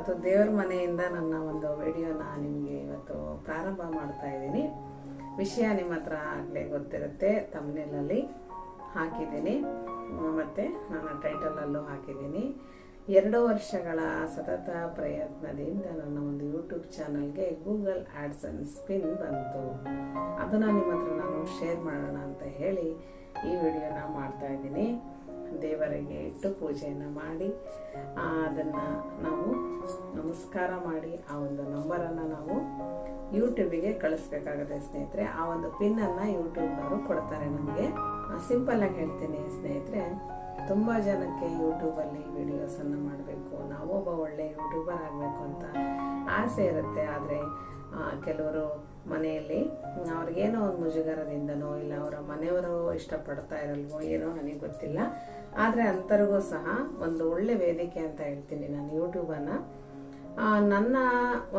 ಇವತ್ತು ದೇವ್ರ ಮನೆಯಿಂದ ನನ್ನ ಒಂದು ವಿಡಿಯೋನ ನಿಮಗೆ ಇವತ್ತು ಪ್ರಾರಂಭ ಮಾಡ್ತಾ ಇದ್ದೀನಿ. ವಿಷಯ ನಿಮ್ಮ ಹತ್ರ ಆಗಲೇ ಗೊತ್ತಿರುತ್ತೆ ತಮ್ಮನೇಲಲ್ಲಿ ಹಾಕಿದ್ದೀನಿ. ಮತ್ತು ನನ್ನ ಟೈಟಲಲ್ಲೂ ಹಾಕಿದ್ದೀನಿ. ಎರಡು ವರ್ಷಗಳ ಸತತ ಪ್ರಯತ್ನದಿಂದ ನನ್ನ ಒಂದು ಯೂಟ್ಯೂಬ್ ಚಾನಲ್ಗೆ ಗೂಗಲ್ ಆ್ಯಡ್ಸನ್ಸ್ ಸ್ಪಿನ್ ಬಂತು. ಅದನ್ನು ನಿಮ್ಮ ಹತ್ರ ನಾನು ಶೇರ್ ಮಾಡೋಣ ಅಂತ ಹೇಳಿ ಈ ವಿಡಿಯೋನ ಮಾಡ್ತಾ ಇದ್ದೀನಿ. ದೇವರಿಗೆ ಇಟ್ಟು ಪೂಜೆಯನ್ನು ಮಾಡಿ ಅದನ್ನು ನಾವು ನಮಸ್ಕಾರ ಮಾಡಿ ಆ ಒಂದು ನಂಬರನ್ನು ನಾವು ಯೂಟ್ಯೂಬಿಗೆ ಕಳಿಸ್ಬೇಕಾಗುತ್ತೆ ಸ್ನೇಹಿತರೆ. ಆ ಒಂದು ಪಿನ್ನನ್ನು ಯೂಟ್ಯೂಬ್ನವರು ಕೊಡ್ತಾರೆ ನಮಗೆ. ಸಿಂಪಲ್ಲಾಗಿ ಹೇಳ್ತೀನಿ ಸ್ನೇಹಿತರೆ, ತುಂಬ ಜನಕ್ಕೆ ಯೂಟ್ಯೂಬಲ್ಲಿ ವಿಡಿಯೋಸನ್ನು ಮಾಡಬೇಕು. ನಾವೊಬ್ಬ ಒಳ್ಳೆ ಯೂಟ್ಯೂಬರ್ ಆಗಬೇಕು ಅಂತ ಆಸೆ ಇರುತ್ತೆ. ಆದರೆ ಕೆಲವರು ಮನೆಯಲ್ಲಿ ಅವ್ರಿಗೇನೋ ಒಂದು ಮುಜುಗರದಿಂದನೋ ಇಲ್ಲ ಅವರ ಮನೆಯವರು ಇಷ್ಟಪಡ್ತಾ ಇರಲ್ವೋ ಏನೋ ನನಗೆ ಗೊತ್ತಿಲ್ಲ. ಆದರೆ ಅಂಥವ್ರಿಗೂ ಸಹ ಒಂದು ಒಳ್ಳೆ ವೇದಿಕೆ ಅಂತ ಹೇಳ್ತೀನಿ ನಾನು ಯೂಟ್ಯೂಬನ್ನು. ನನ್ನ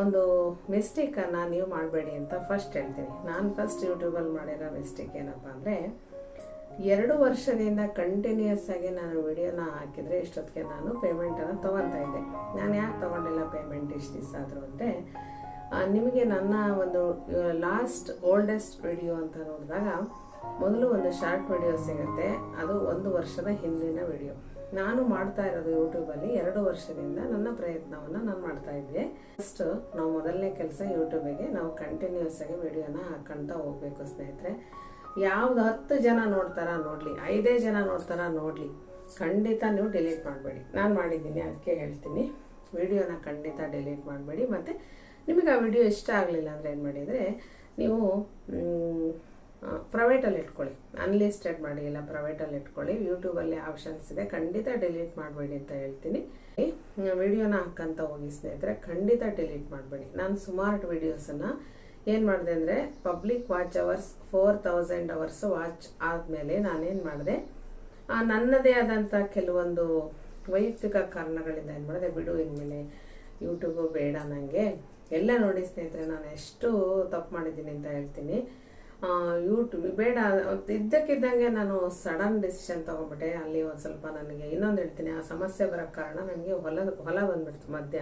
ಒಂದು ಮಿಸ್ಟೇಕನ್ನು ನೀವು ಮಾಡಬೇಡಿ ಅಂತ ಫಸ್ಟ್ ಹೇಳ್ತೀನಿ. ನಾನು ಫಸ್ಟ್ ಯೂಟ್ಯೂಬಲ್ಲಿ ಮಾಡಿರೋ ಮಿಸ್ಟೇಕ್ ಏನಪ್ಪ ಅಂದರೆ, ಎರಡು ವರ್ಷದಿಂದ ಕಂಟಿನ್ಯೂಸ್ ಆಗಿ ನಾನು ವಿಡಿಯೋನ ಹಾಕಿದರೆ ಇಷ್ಟೊತ್ತಿಗೆ ನಾನು ಪೇಮೆಂಟನ್ನು ತೊಗೊತಾ ಇದ್ದೆ. ನಾನು ಯಾಕೆ ತೊಗೊಂಡಿಲ್ಲ ಪೇಮೆಂಟ್ ಇಷ್ಟು ದಿವಸ ಆದರೂ ಅಂದರೆ ನಿಮಗೆ ನನ್ನ ಒಂದು ಲಾಸ್ಟ್ ಓಲ್ಡೆಸ್ಟ್ ವಿಡಿಯೋ ಅಂತ ನೋಡಿದಾಗ, ಮೊದಲು ಒಂದು ಶಾರ್ಟ್ ವಿಡಿಯೋ ಸಿಗುತ್ತೆ. ಅದು ಒಂದು ವರ್ಷದ ಹಿಂದಿನ ವಿಡಿಯೋ ನಾನು ಮಾಡ್ತಾ ಇರೋದು ಯೂಟ್ಯೂಬಲ್ಲಿ ಎರಡು ವರ್ಷದಿಂದ ನನ್ನ ಪ್ರಯತ್ನವನ್ನು ನಾನು ಮಾಡ್ತಾ ಇದ್ದೆ. ಫಸ್ಟ್ ನಾವು ಮೊದಲನೇ ಕೆಲಸ ಯೂಟ್ಯೂಬಿಗೆ ನಾವು ಕಂಟಿನ್ಯೂಸ್ ಆಗಿ ವಿಡಿಯೋನ ಹಾಕ್ಕೊಳ್ತಾ ಹೋಗ್ಬೇಕು ಸ್ನೇಹಿತರೆ. ಯಾವ್ದು ಹತ್ತು ಜನ ನೋಡ್ತಾರ ನೋಡಲಿ, ಐದೇ ಜನ ನೋಡ್ತಾರ ನೋಡಲಿ. ಖಂಡಿತ ನೀವು ಡಿಲೀಟ್ ಮಾಡಬೇಡಿ. ನಾನು ಮಾಡಿದ್ದೀನಿ, ಅದಕ್ಕೆ ಹೇಳ್ತೀನಿ. ವಿಡಿಯೋನ ಖಂಡಿತ ಡಿಲೀಟ್ ಮಾಡಬೇಡಿ. ಮತ್ತು ನಿಮಗೆ ಆ ವಿಡಿಯೋ ಇಷ್ಟ ಆಗಲಿಲ್ಲ ಅಂದರೆ ಏನು ಮಾಡಿದರೆ, ನೀವು ಪ್ರೈವೇಟಲ್ಲಿ ಇಟ್ಕೊಳ್ಳಿ. ಅನ್ಲಿಸ್ಟೆಡ್ ಮಾಡಿ ಇಲ್ಲ ಪ್ರೈವೇಟಲ್ಲಿ ಇಟ್ಕೊಳ್ಳಿ. ಯೂಟ್ಯೂಬಲ್ಲಿ ಆಪ್ಷನ್ಸ್ ಇದೆ. ಖಂಡಿತ ಡಿಲೀಟ್ ಮಾಡಬೇಡಿ ಅಂತ ಹೇಳ್ತೀನಿ. ವಿಡಿಯೋನ ಹಾಕಂತ ಹೋಗಿ ಸ್ನೇಹಿತರೆ, ಖಂಡಿತ ಡಿಲೀಟ್ ಮಾಡಬೇಡಿ. ನಾನು ಸುಮಾರು ವಿಡಿಯೋಸನ್ನು ಏನು ಮಾಡಿದೆ ಅಂದರೆ, public watch hours, four thousand hours watch ಆದಮೇಲೆ ನಾನೇನು ಮಾಡಿದೆ ನನ್ನದೇ ಆದಂಥ ಕೆಲವೊಂದು ವೈಯಕ್ತಿಕ ಕಾರಣಗಳಿಂದ ಏನು ಮಾಡಿದೆ, ಬಿಡು ಇನ್ಮೇಲೆ ಯೂಟ್ಯೂಬು ಬೇಡ ನನಗೆ ಎಲ್ಲ ನೋಡಿ ಸ್ನೇಹಿತರೆ, ನಾನು ಎಷ್ಟು ತಪ್ಪು ಮಾಡಿದ್ದೀನಿ ಅಂತ ಹೇಳ್ತೀನಿ. ಯೂಟ್ಯೂಬ್ ಬೇಡ, ಇದ್ದಕ್ಕಿದ್ದಂಗೆ ನಾನು ಸಡನ್ ಡಿಸಿಷನ್ ತೊಗೊಬಿಟ್ಟೆ ಅಲ್ಲಿ ಒಂದು ಸ್ವಲ್ಪ ನನಗೆ ಇನ್ನೊಂದು ಹೇಳ್ತೀನಿ. ಆ ಸಮಸ್ಯೆ ಬರೋಕ್ಕೆ ಕಾರಣ ನನಗೆ ಹೊಲ ಹೊಲ ಬಂದ್ಬಿಡ್ತು ಮಧ್ಯ.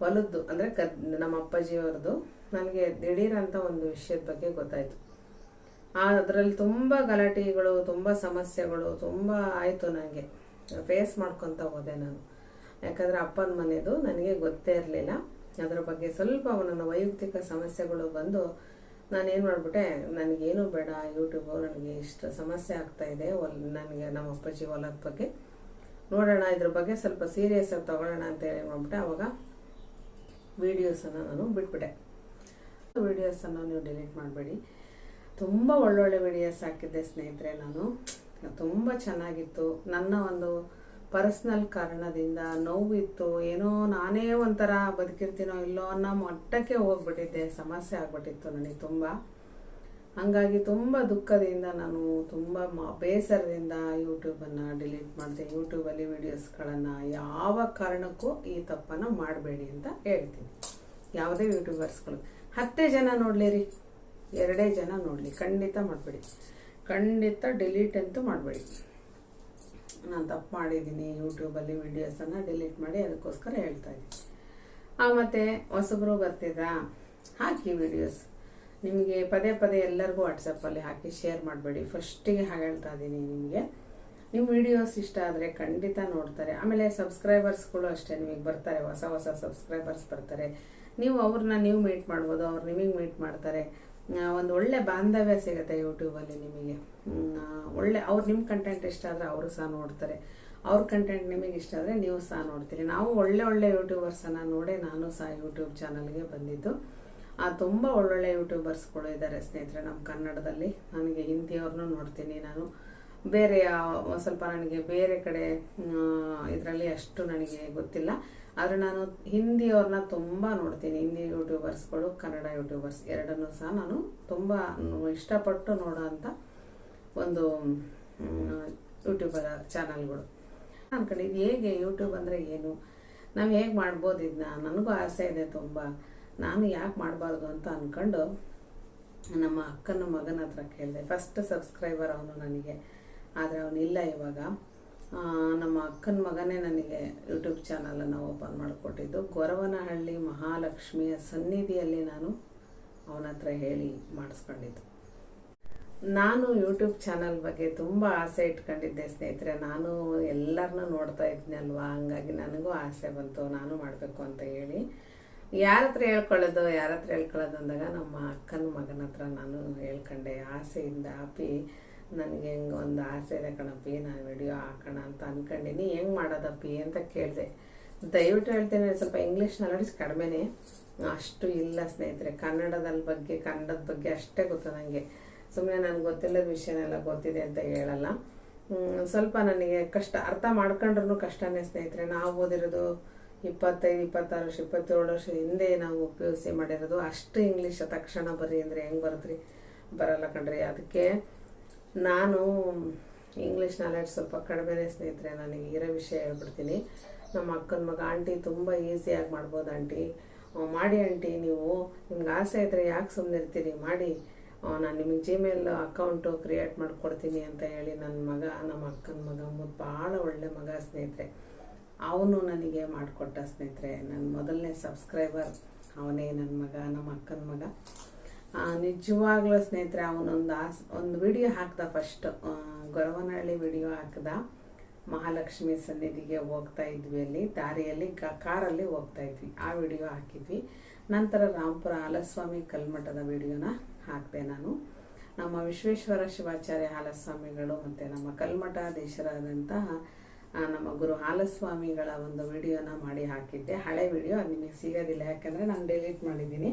ಹೊಲದ್ದು, ಅಂದರೆ ಕದ್, ನಮ್ಮ ಅಪ್ಪಾಜಿಯವ್ರದ್ದು ನನಗೆ ದಿಢೀರಂಥ ಅಂತ ಒಂದು ವಿಷಯದ ಬಗ್ಗೆ ಗೊತ್ತಾಯಿತು. ಅದರಲ್ಲಿ ತುಂಬ ಗಲಾಟೆಗಳು, ತುಂಬ ಸಮಸ್ಯೆಗಳು, ತುಂಬ ಆಯಿತು ನನಗೆ ಫೇಸ್ ಮಾಡ್ಕೊತ ಹೋದೆ ನಾನು. ಯಾಕಂದರೆ ಅಪ್ಪನ ಮನೆಯದು ನನಗೆ ಗೊತ್ತೇ ಇರಲಿಲ್ಲ. ಅದರ ಬಗ್ಗೆ ಸ್ವಲ್ಪ ನನ್ನ ವೈಯಕ್ತಿಕ ಸಮಸ್ಯೆಗಳು ಬಂದು ನಾನೇನು ಮಾಡಿಬಿಟ್ಟೆ, ನನಗೇನು ಬೇಡ ಯೂಟ್ಯೂಬು ನನಗೆ ಇಷ್ಟು ಸಮಸ್ಯೆ ಆಗ್ತಾ ಇದೆ ಹೊಲ್ ನನಗೆ ನಮ್ಮ ಅಪ್ಪಾಜಿ ಹೊಲದ ಬಗ್ಗೆ ನೋಡೋಣ, ಇದ್ರ ಬಗ್ಗೆ ಸ್ವಲ್ಪ ಸೀರಿಯಸ್ ಆಗಿ ತೊಗೊಳ್ಳೋಣ ಅಂತ ಹೇಳಿ ಮಾಡ್ಬಿಟ್ಟೆ. ಅವಾಗ ವೀಡಿಯೋಸನ್ನು ನಾನು ಬಿಟ್ಬಿಟ್ಟೆ. ವೀಡಿಯೋಸನ್ನು ನೀವು ಡಿಲೀಟ್ ಮಾಡಬೇಡಿ. ತುಂಬ ಒಳ್ಳೊಳ್ಳೆ ವಿಡಿಯೋಸ್ ಹಾಕಿದ್ದೆ ಸ್ನೇಹಿತರೆ ನಾನು. ತುಂಬ ಚೆನ್ನಾಗಿತ್ತು. ನನ್ನ ಒಂದು ಪರ್ಸ್ನಲ್ ಕಾರಣದಿಂದ ನೋವಿತ್ತು, ಏನೋ ನಾನೇ ಒಂಥರ ಬದುಕಿರ್ತೀನೋ ಇಲ್ಲೋ ಅನ್ನೋ ಮಟ್ಟಕ್ಕೆ ಹೋಗ್ಬಿಟ್ಟಿದ್ದೆ, ಸಮಸ್ಯೆ ಆಗ್ಬಿಟ್ಟಿತ್ತು ನನಗೆ ತುಂಬ. ಹಾಗಾಗಿ ತುಂಬ ದುಃಖದಿಂದ ನಾನು ತುಂಬ ಮ, ಬೇಸರದಿಂದ ಯೂಟ್ಯೂಬನ್ನು ಡಿಲೀಟ್ ಮಾಡಿದೆ. ಯೂಟ್ಯೂಬಲ್ಲಿ ವೀಡಿಯೋಸ್ಗಳನ್ನು ಯಾವ ಕಾರಣಕ್ಕೂ ಈ ತಪ್ಪನ್ನು ಮಾಡಬೇಡಿ ಅಂತ ಹೇಳ್ತೀನಿ. ಯಾವುದೇ ಯೂಟ್ಯೂಬರ್ಸ್ಗಳು ಹತ್ತೇ ಜನ ನೋಡಲಿ ರೀ ಎರಡೇ ಜನ ನೋಡಲಿ. ಖಂಡಿತ ಮಾಡಬೇಡಿ. ಖಂಡಿತ ಡಿಲೀಟ್ ಅಂತೂ ಮಾಡಬೇಡಿ. ನಾನು ತಪ್ಪು ಮಾಡಿದ್ದೀನಿ ಯೂಟ್ಯೂಬಲ್ಲಿ ವೀಡಿಯೋಸನ್ನು ಡಿಲೀಟ್ ಮಾಡಿ ಅದಕ್ಕೋಸ್ಕರ ಹೇಳ್ತಾ ಇದ್ದೀನಿ. ಆ, ಮತ್ತು ಹೊಸಬ್ರು ಬರ್ತಿದ್ರಾ ಹಾಕಿ ವೀಡಿಯೋಸ್. ನಿಮಗೆ ಪದೇ ಪದೇ ಎಲ್ಲರಿಗೂ ವಾಟ್ಸಪ್ಪಲ್ಲಿ ಹಾಕಿ ಶೇರ್ ಮಾಡಬೇಡಿ. ಫಸ್ಟಿಗೆ ಹಾಗೆ ಹೇಳ್ತಾ ಇದ್ದೀನಿ ನಿಮಗೆ. ನಿಮ್ಮ ವಿಡಿಯೋಸ್ ಇಷ್ಟ ಆದರೆ ಖಂಡಿತ ನೋಡ್ತಾರೆ. ಆಮೇಲೆ ಸಬ್ಸ್ಕ್ರೈಬರ್ಸ್ಗಳು ಅಷ್ಟೇ, ನಿಮಗೆ ಬರ್ತಾರೆ, ಹೊಸ ಹೊಸ ಸಬ್ಸ್ಕ್ರೈಬರ್ಸ್ ಬರ್ತಾರೆ. ನೀವು ಅವ್ರನ್ನ ನೀವು ಮೀಟ್ ಮಾಡ್ಬೋದು, ಅವ್ರು ನಿಮಗೆ ಮೀಟ್ ಮಾಡ್ತಾರೆ. ಒಂದು ಒಳ್ಳೆ ಬಾಂಧವ್ಯ ಸಿಗುತ್ತೆ ಯೂಟ್ಯೂಬಲ್ಲಿ ನಿಮಗೆ. ಒಳ್ಳೆ ಅವ್ರು ನಿಮ್ಮ ಕಂಟೆಂಟ್ ಇಷ್ಟ ಆದರೆ ಅವರು ಸಹ ನೋಡ್ತಾರೆ. ಅವ್ರ ಕಂಟೆಂಟ್ ನಿಮಗೆ ಇಷ್ಟ ಆದರೆ ನೀವು ಸಹ ನೋಡ್ತೀರಿ. ನಾವು ಒಳ್ಳೆ ಒಳ್ಳೆ ಯೂಟ್ಯೂಬರ್ಸನ್ನು ನೋಡಿ ನಾನು ಸಹ ಯೂಟ್ಯೂಬ್ ಚಾನಲ್ಗೆ ಬಂದಿದ್ದು. ಆ, ತುಂಬ ಒಳ್ಳೊಳ್ಳೆ ಯೂಟ್ಯೂಬರ್ಸ್ಗಳು ಇದ್ದಾರೆ ಸ್ನೇಹಿತರೆ ನಮ್ಮ ಕನ್ನಡದಲ್ಲಿ. ನನಗೆ ಹಿಂದಿಯವ್ರನ್ನೂ ನೋಡ್ತೀನಿ ನಾನು. ಬೇರೆ ಸ್ವಲ್ಪ ನನಗೆ ಬೇರೆ ಕಡೆ ಇದರಲ್ಲಿ ಅಷ್ಟು ನನಗೆ ಗೊತ್ತಿಲ್ಲ. ಆದರೆ ನಾನು ಹಿಂದಿಯವ್ರನ್ನ ತುಂಬ ನೋಡ್ತೀನಿ. ಹಿಂದಿ ಯೂಟ್ಯೂಬರ್ಸ್ಗಳು, ಕನ್ನಡ ಯೂಟ್ಯೂಬರ್ಸ್ ಎರಡನ್ನೂ ಸಹ ನಾನು ತುಂಬ ಇಷ್ಟಪಟ್ಟು ನೋಡೋ ಅಂಥ ಒಂದು ಯೂಟ್ಯೂಬರ್ ಚಾನಲ್ಗಳು. ಅನ್ಕೊಂಡಿದ್ದು, ಹೇಗೆ ಯೂಟ್ಯೂಬ್ ಅಂದರೆ ಏನು? ನಾವು ಹೇಗೆ ಮಾಡ್ಬೋದು ಇದನ್ನ ನನಗೂ ಆಸೆ ಇದೆ ತುಂಬ. ನಾನು ಯಾಕೆ ಮಾಡಬಾರ್ದು ಅಂತ ಅಂದ್ಕೊಂಡು ನಮ್ಮ ಅಕ್ಕನ ಮಗನ ಹತ್ರ ಕೇಳಿದೆ. ಫಸ್ಟ್ ಸಬ್ಸ್ಕ್ರೈಬರ್ ಅವನು ನನಗೆ. ಆದರೆ ಅವನಿಲ್ಲ ಇವಾಗ. ನಮ್ಮ ಅಕ್ಕನ ಮಗನೇ ನನಗೆ ಯೂಟ್ಯೂಬ್ ಚಾನಲನ್ನು ಓಪನ್ ಮಾಡಿಕೊಟ್ಟಿದ್ದು. ಗೊರವನಹಳ್ಳಿ ಮಹಾಲಕ್ಷ್ಮಿಯ ಸನ್ನಿಧಿಯಲ್ಲಿ ನಾನು ಅವನ ಹತ್ರ ಹೇಳಿ ಮಾಡಿಸ್ಕೊಂಡಿದ್ದು. ನಾನು ಯೂಟ್ಯೂಬ್ ಚಾನಲ್ ಬಗ್ಗೆ ತುಂಬ ಆಸೆ ಇಟ್ಕೊಂಡಿದ್ದೆ ಸ್ನೇಹಿತರೆ. ನಾನು ಎಲ್ಲರನ್ನೂ ನೋಡ್ತಾ ಇದ್ನಲ್ವಾ ಹಂಗಾಗಿ ನನಗೂ ಆಸೆ ಬಂತು. ನಾನು ಮಾಡಬೇಕು ಅಂತ ಹೇಳಿ. ಯಾರ ಹತ್ರ ಹೇಳ್ಕೊಳ್ಳೋದು ಯಾರ ಹತ್ರ ಹೇಳ್ಕೊಳ್ಳೋದು ಅಂದಾಗ ನಮ್ಮ ಅಕ್ಕನ ಮಗನ ಹತ್ರ ನಾನು ಹೇಳ್ಕೊಂಡೆ. ಆಸೆಯಿಂದ ಅಪ್ಪಿ ನನಗೆ ಹೆಂಗೆ ಒಂದು ಆಸೆ ಇದೆ ಕಣಪ್ಪಿ ನಾನು ವಿಡಿಯೋ ಹಾಕೋಣ ಅಂತ ಅಂದ್ಕೊಂಡಿನಿ ಹೆಂಗೆ ಮಾಡೋದಪ್ಪಿ ಅಂತ ಕೇಳಿದೆ. ದಯವಿಟ್ಟು ಹೇಳ್ತೇನೆ, ಸ್ವಲ್ಪ ಇಂಗ್ಲೀಷ್ ನಾಲೆಡ್ಜ್ ಕಡಿಮೆನೇ. ಅಷ್ಟು ಇಲ್ಲ ಸ್ನೇಹಿತರೆ ಕನ್ನಡದಲ್ಲಿ ಬಗ್ಗೆ, ಕನ್ನಡದ ಬಗ್ಗೆ ಅಷ್ಟೇ ಗೊತ್ತು ನನಗೆ ಸುಮ್ಮನೆ ನನಗೆ ಗೊತ್ತಿಲ್ಲದ ವಿಷಯನೆಲ್ಲ ಗೊತ್ತಿದೆ ಅಂತ ಹೇಳಲ್ಲ. ಸ್ವಲ್ಪ ನನಗೆ ಕಷ್ಟ, ಅರ್ಥ ಮಾಡ್ಕೊಂಡ್ರೂ ಕಷ್ಟನೇ ಸ್ನೇಹಿತರೆ. ನಾವು ಓದಿರೋದು ಇಪ್ಪತ್ತೈದು, ಇಪ್ಪತ್ತಾರು ವರ್ಷ, ಇಪ್ಪತ್ತೇಳು ವರ್ಷ ಹಿಂದೆ ನಾವು ಉಪಯೋಗಿಸಿ ಮಾಡಿರೋದು. ಅಷ್ಟು ಇಂಗ್ಲೀಷ್ ತಕ್ಷಣ ಬರೀ ಅಂದರೆ ಹೆಂಗೆ ರೀ ಬರಲ್ಲ ಕಣ್ರಿ. ಅದಕ್ಕೆ ನಾನು ಇಂಗ್ಲೀಷ್ ನಾಲೆಡ್ಜ್ ಸ್ವಲ್ಪ ಕಡಿಮೆನೇ ಸ್ನೇಹಿತರೆ, ನನಗೆ ಇರೋ ವಿಷಯ ಹೇಳ್ಬಿಡ್ತೀನಿ. ನಮ್ಮ ಅಕ್ಕನ ಮಗ, ಆಂಟಿ ತುಂಬ ಈಸಿಯಾಗಿ ಮಾಡ್ಬೋದು ಆಂಟಿ. ಮಾಡಿ ಆಂಟಿ, ನೀವು ನಿಮ್ಗೆ ಆಸೆ ಇದ್ದರೆ ಯಾಕೆ ಸುಮ್ಮನೆ ಇರ್ತೀರಿ? ಮಾಡಿ. ನಾನು ನಿಮಗೆ ಜಿಮೇಲ್ ಅಕೌಂಟು ಕ್ರಿಯೇಟ್ ಮಾಡಿಕೊಡ್ತೀನಿ ಅಂತ ಹೇಳಿ ನನ್ನ ಮಗ, ನಮ್ಮ ಅಕ್ಕನ ಮಗ ಮುದ್ದು ಭಾಳ ಒಳ್ಳೆ ಮಗ ಸ್ನೇಹಿತರೆ. ಅವನು ನನಗೆ ಮಾಡಿಕೊಟ್ಟ ಸ್ನೇಹಿತರೆ. ನನ್ನ ಮೊದಲನೇ ಸಬ್ಸ್ಕ್ರೈಬರ್ ಅವನೇ ನನ್ನ ಮಗ, ನಮ್ಮ ಅಕ್ಕನ ಮಗ. ನಿಜವಾಗ್ಲೂ ಸ್ನೇಹಿತರೆ, ಅವನೊಂದು ಆಸ್, ಒಂದು ವಿಡಿಯೋ ಹಾಕ್ದ ಫಸ್ಟ್ ಗೊರವನಹಳ್ಳಿ ವಿಡಿಯೋ ಹಾಕ್ದ. ಮಹಾಲಕ್ಷ್ಮಿ ಸನ್ನಿಧಿಗೆ ಹೋಗ್ತಾ ಇದ್ವಿ ಅಲ್ಲಿ, ದಾರಿಯಲ್ಲಿ ಕಾರಲ್ಲಿ ಹೋಗ್ತಾ ಇದ್ವಿ. ಆ ವಿಡಿಯೋ ಹಾಕಿದ್ವಿ. ನಂತರ ರಾಮಪುರ ಹಾಲಸ್ವಾಮಿ ಕಲ್ಮಠದ ವಿಡಿಯೋನ ಹಾಕಿದೆ ನಾನು. ನಮ್ಮ ವಿಶ್ವೇಶ್ವರ ಶಿವಾಚಾರ್ಯ ಹಾಲಸ್ವಾಮಿಗಳು ಮತ್ತು ನಮ್ಮ ಕಲ್ಮಠಾಧೀಶರಾದಂತಹ ನಮ್ಮ ಗುರು ಹಾಲಸ್ವಾಮಿಗಳ ಒಂದು ವಿಡಿಯೋನ ಮಾಡಿ ಹಾಕಿದ್ದೆ. ಹಳೆ ವಿಡಿಯೋ ಅದು ನಿಮಗೆ ಸಿಗೋದಿಲ್ಲ. ಯಾಕಂದರೆ ನಾನು ಡಿಲೀಟ್ ಮಾಡಿದ್ದೀನಿ.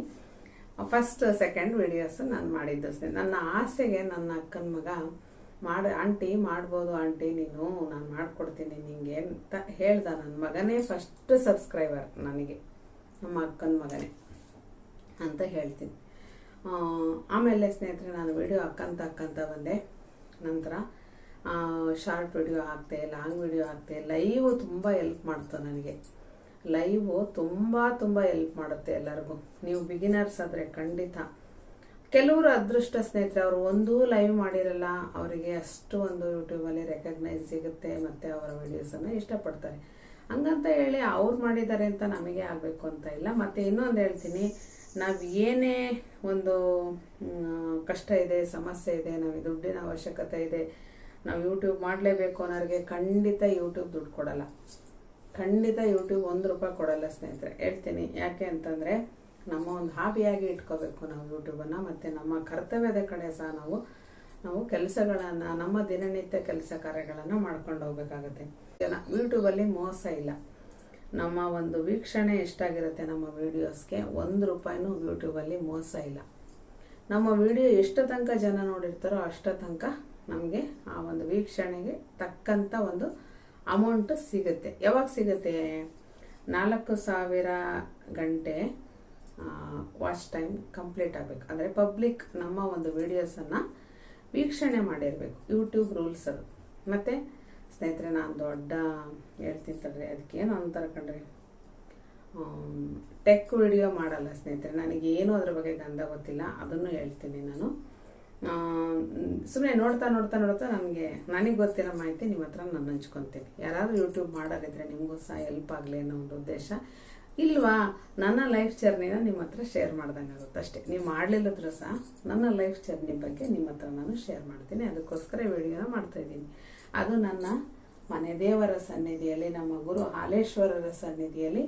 ಫಸ್ಟ್ ಸೆಕೆಂಡ್ ವಿಡಿಯೋಸ್ ನಾನು ಮಾಡಿದ್ದು ಅಷ್ಟೇ. ನನ್ನ ಆಸೆಗೆ ನನ್ನ ಅಕ್ಕನ ಮಗ ಮಾಡ, ಆಂಟಿ, ಮಾಡ್ಬೋದು ಆಂಟಿ, ನೀನು, ನಾನು ಮಾಡಿಕೊಡ್ತೀನಿ, ನಿಂಗೆ ಅಂತ ಹೇಳ್ದ ನನ್ನ ಮಗನೇ ಫಸ್ಟ್ ಸಬ್ಸ್ಕ್ರೈಬರ್ ನನಗೆ. ನಮ್ಮ ಅಕ್ಕನ ಮಗನೇ ಅಂತ ಹೇಳ್ತೀನಿ. ಆಮೇಲೆ ಸ್ನೇಹಿತರೆ, ನಾನು ವಿಡಿಯೋ ಹಾಕ್ಕಂತ ಹಾಕ್ಕಂತ ಬಂದೆ. ನಂತರ ಶಾರ್ಟ್ ವಿಡಿಯೋ ಹಾಕ್ತೆ ಲಾಂಗ್ ವಿಡಿಯೋ ಹಾಕ್ತೆ ಲೈವ್ ತುಂಬ ಹೆಲ್ಪ್ ಮಾಡ್ತು ನನಗೆ. ಲೈವು ತುಂಬ ತುಂಬ ಹೆಲ್ಪ್ ಮಾಡುತ್ತೆ ಎಲ್ಲರಿಗೂ. ನೀವು ಬಿಗಿನರ್ಸ್ ಆದರೆ ಖಂಡಿತ. ಕೆಲವರು ಅದೃಷ್ಟ ಸ್ನೇಹಿತರೆ, ಅವರು ಒಂದೂ ಲೈವ್ ಮಾಡಿರಲ್ಲ, ಅವರಿಗೆ ಅಷ್ಟು ಒಂದು ಯೂಟ್ಯೂಬಲ್ಲಿ ರೆಕಗ್ನೈಸ್ ಸಿಗುತ್ತೆ, ಮತ್ತು ಅವರ ವಿಡಿಯೋಸನ್ನು ಇಷ್ಟಪಡ್ತಾರೆ. ಹಂಗಂತ ಹೇಳಿ ಅವ್ರು ಮಾಡಿದ್ದಾರೆ ಅಂತ ನಮಗೆ ಆಗಬೇಕು ಅಂತ ಇಲ್ಲ. ಮತ್ತು ಇನ್ನೊಂದು ಹೇಳ್ತೀನಿ, ನಾವು ಏನೇ ಒಂದು ಕಷ್ಟ ಇದೆ, ಸಮಸ್ಯೆ ಇದೆ ನಮಗೆ ದುಡ್ಡಿನ ಅವಶ್ಯಕತೆ ಇದೆ, ನಾವು ಯೂಟ್ಯೂಬ್ ಮಾಡಲೇಬೇಕು ಅನ್ನೋರಿಗೆ ಖಂಡಿತ ಯೂಟ್ಯೂಬ್ ದುಡ್ಡು ಕೊಡಲ್ಲ. ಖಂಡಿತ ಯೂಟ್ಯೂಬ್ ಒಂದು ರೂಪಾಯಿ ಕೊಡಲ್ಲ ಸ್ನೇಹಿತರೆ. ಹೇಳ್ತೀನಿ. ಯಾಕೆ ಅಂತಂದರೆ ನಮ್ಮ ಒಂದು ಹಾಬಿಯಾಗಿ ಇಟ್ಕೋಬೇಕು ನಾವು ಯೂಟ್ಯೂಬನ್ನು ಮತ್ತು ನಮ್ಮ ಕರ್ತವ್ಯದ ಕಡೆ ಸಹ ನಾವು ನಾವು ಕೆಲಸಗಳನ್ನು, ನಮ್ಮ ದಿನನಿತ್ಯ ಕೆಲಸ ಕಾರ್ಯಗಳನ್ನು ಮಾಡ್ಕೊಂಡು ಹೋಗಬೇಕಾಗತ್ತೆ. ಜನ ಯೂಟ್ಯೂಬಲ್ಲಿ ಮೋಸ ಇಲ್ಲ. ನಮ್ಮ ಒಂದು ವೀಕ್ಷಣೆ ಎಷ್ಟಾಗಿರುತ್ತೆ ನಮ್ಮ ವೀಡಿಯೋಸ್ಗೆ ಒಂದು ರೂಪಾಯಿನೂ ಯೂಟ್ಯೂಬಲ್ಲಿ ಮೋಸ ಇಲ್ಲ. ನಮ್ಮ ವಿಡಿಯೋ ಎಷ್ಟು ತನಕ ಜನ ನೋಡಿರ್ತಾರೋ ಅಷ್ಟ ತನಕ ನಮಗೆ ಆ ಒಂದು ವೀಕ್ಷಣೆಗೆ ತಕ್ಕಂಥ ಒಂದು ಅಮೌಂಟ್ ಸಿಗುತ್ತೆ. ಯಾವಾಗ ಸಿಗುತ್ತೆ? ನಾಲ್ಕು ಸಾವಿರ ಗಂಟೆ ವಾಚ್ ಟೈಮ್ ಕಂಪ್ಲೀಟ್ ಆಗಬೇಕು. ಅಂದರೆ ಪಬ್ಲಿಕ್ ನಮ್ಮ ಒಂದು ವಿಡಿಯೋಸನ್ನು ವೀಕ್ಷಣೆ ಮಾಡಿರಬೇಕು. ಯೂಟ್ಯೂಬ್ ರೂಲ್ಸ್ ಅದು. ಮತ್ತು ಸ್ನೇಹಿತರೆ, ನಾನು ದೊಡ್ಡ ಹೇಳ್ತೀನಿ ಅದಕ್ಕೆ ಏನು ಅಂತಾರೆ ಕಣ್ರಿ. ಟೆಕ್ ವಿಡಿಯೋ ಮಾಡಲ್ಲ ಸ್ನೇಹಿತರೆ. ನನಗೆ ಏನೂ ಅದ್ರ ಬಗ್ಗೆ ಗಂಧ ಗೊತ್ತಿಲ್ಲ. ಅದನ್ನು ಹೇಳ್ತೀನಿ ನಾನು. ಸುಮ್ಮನೆ ನೋಡ್ತಾ ನೋಡ್ತಾ ನೋಡ್ತಾ ನನಗೆ ನನಗೆ ಗೊತ್ತಿರೋ ಮಾಹಿತಿ ನಿಮ್ಮ ಹತ್ರ ನಾನು ಹಂಚ್ಕೊತೀನಿ. ಯಾರಾದರೂ ಯೂಟ್ಯೂಬ್ ಮಾಡೋರಿದ್ರೆ ನಿಮಗೂ ಸಹ ಹೆಲ್ಪ್ ಆಗಲಿ ಅನ್ನೋ ಒಂದು ಉದ್ದೇಶ. ಇಲ್ವಾ? ನನ್ನ ಲೈಫ್ ಜರ್ನಿನ ನಿಮ್ಮ ಹತ್ರ ಶೇರ್ ಮಾಡ್ದಂಗೆ ಆಗುತ್ತೆ ಅಷ್ಟೇ. ನೀವು ಮಾಡಲಿಲ್ಲದ್ರೂ ಸಹ ನನ್ನ ಲೈಫ್ ಜರ್ನಿ ಬಗ್ಗೆ ನಿಮ್ಮ ಹತ್ರ ನಾನು ಶೇರ್ ಮಾಡ್ತೀನಿ. ಅದಕ್ಕೋಸ್ಕರ ವಿಡಿಯೋನ ಮಾಡ್ತಾ ಇದ್ದೀನಿ. ಅದು ನನ್ನ ಮನೆ ದೇವರ ಸನ್ನಿಧಿಯಲ್ಲಿ, ನಮ್ಮ ಗುರು ಹಾಲೇಶ್ವರರ ಸನ್ನಿಧಿಯಲ್ಲಿ,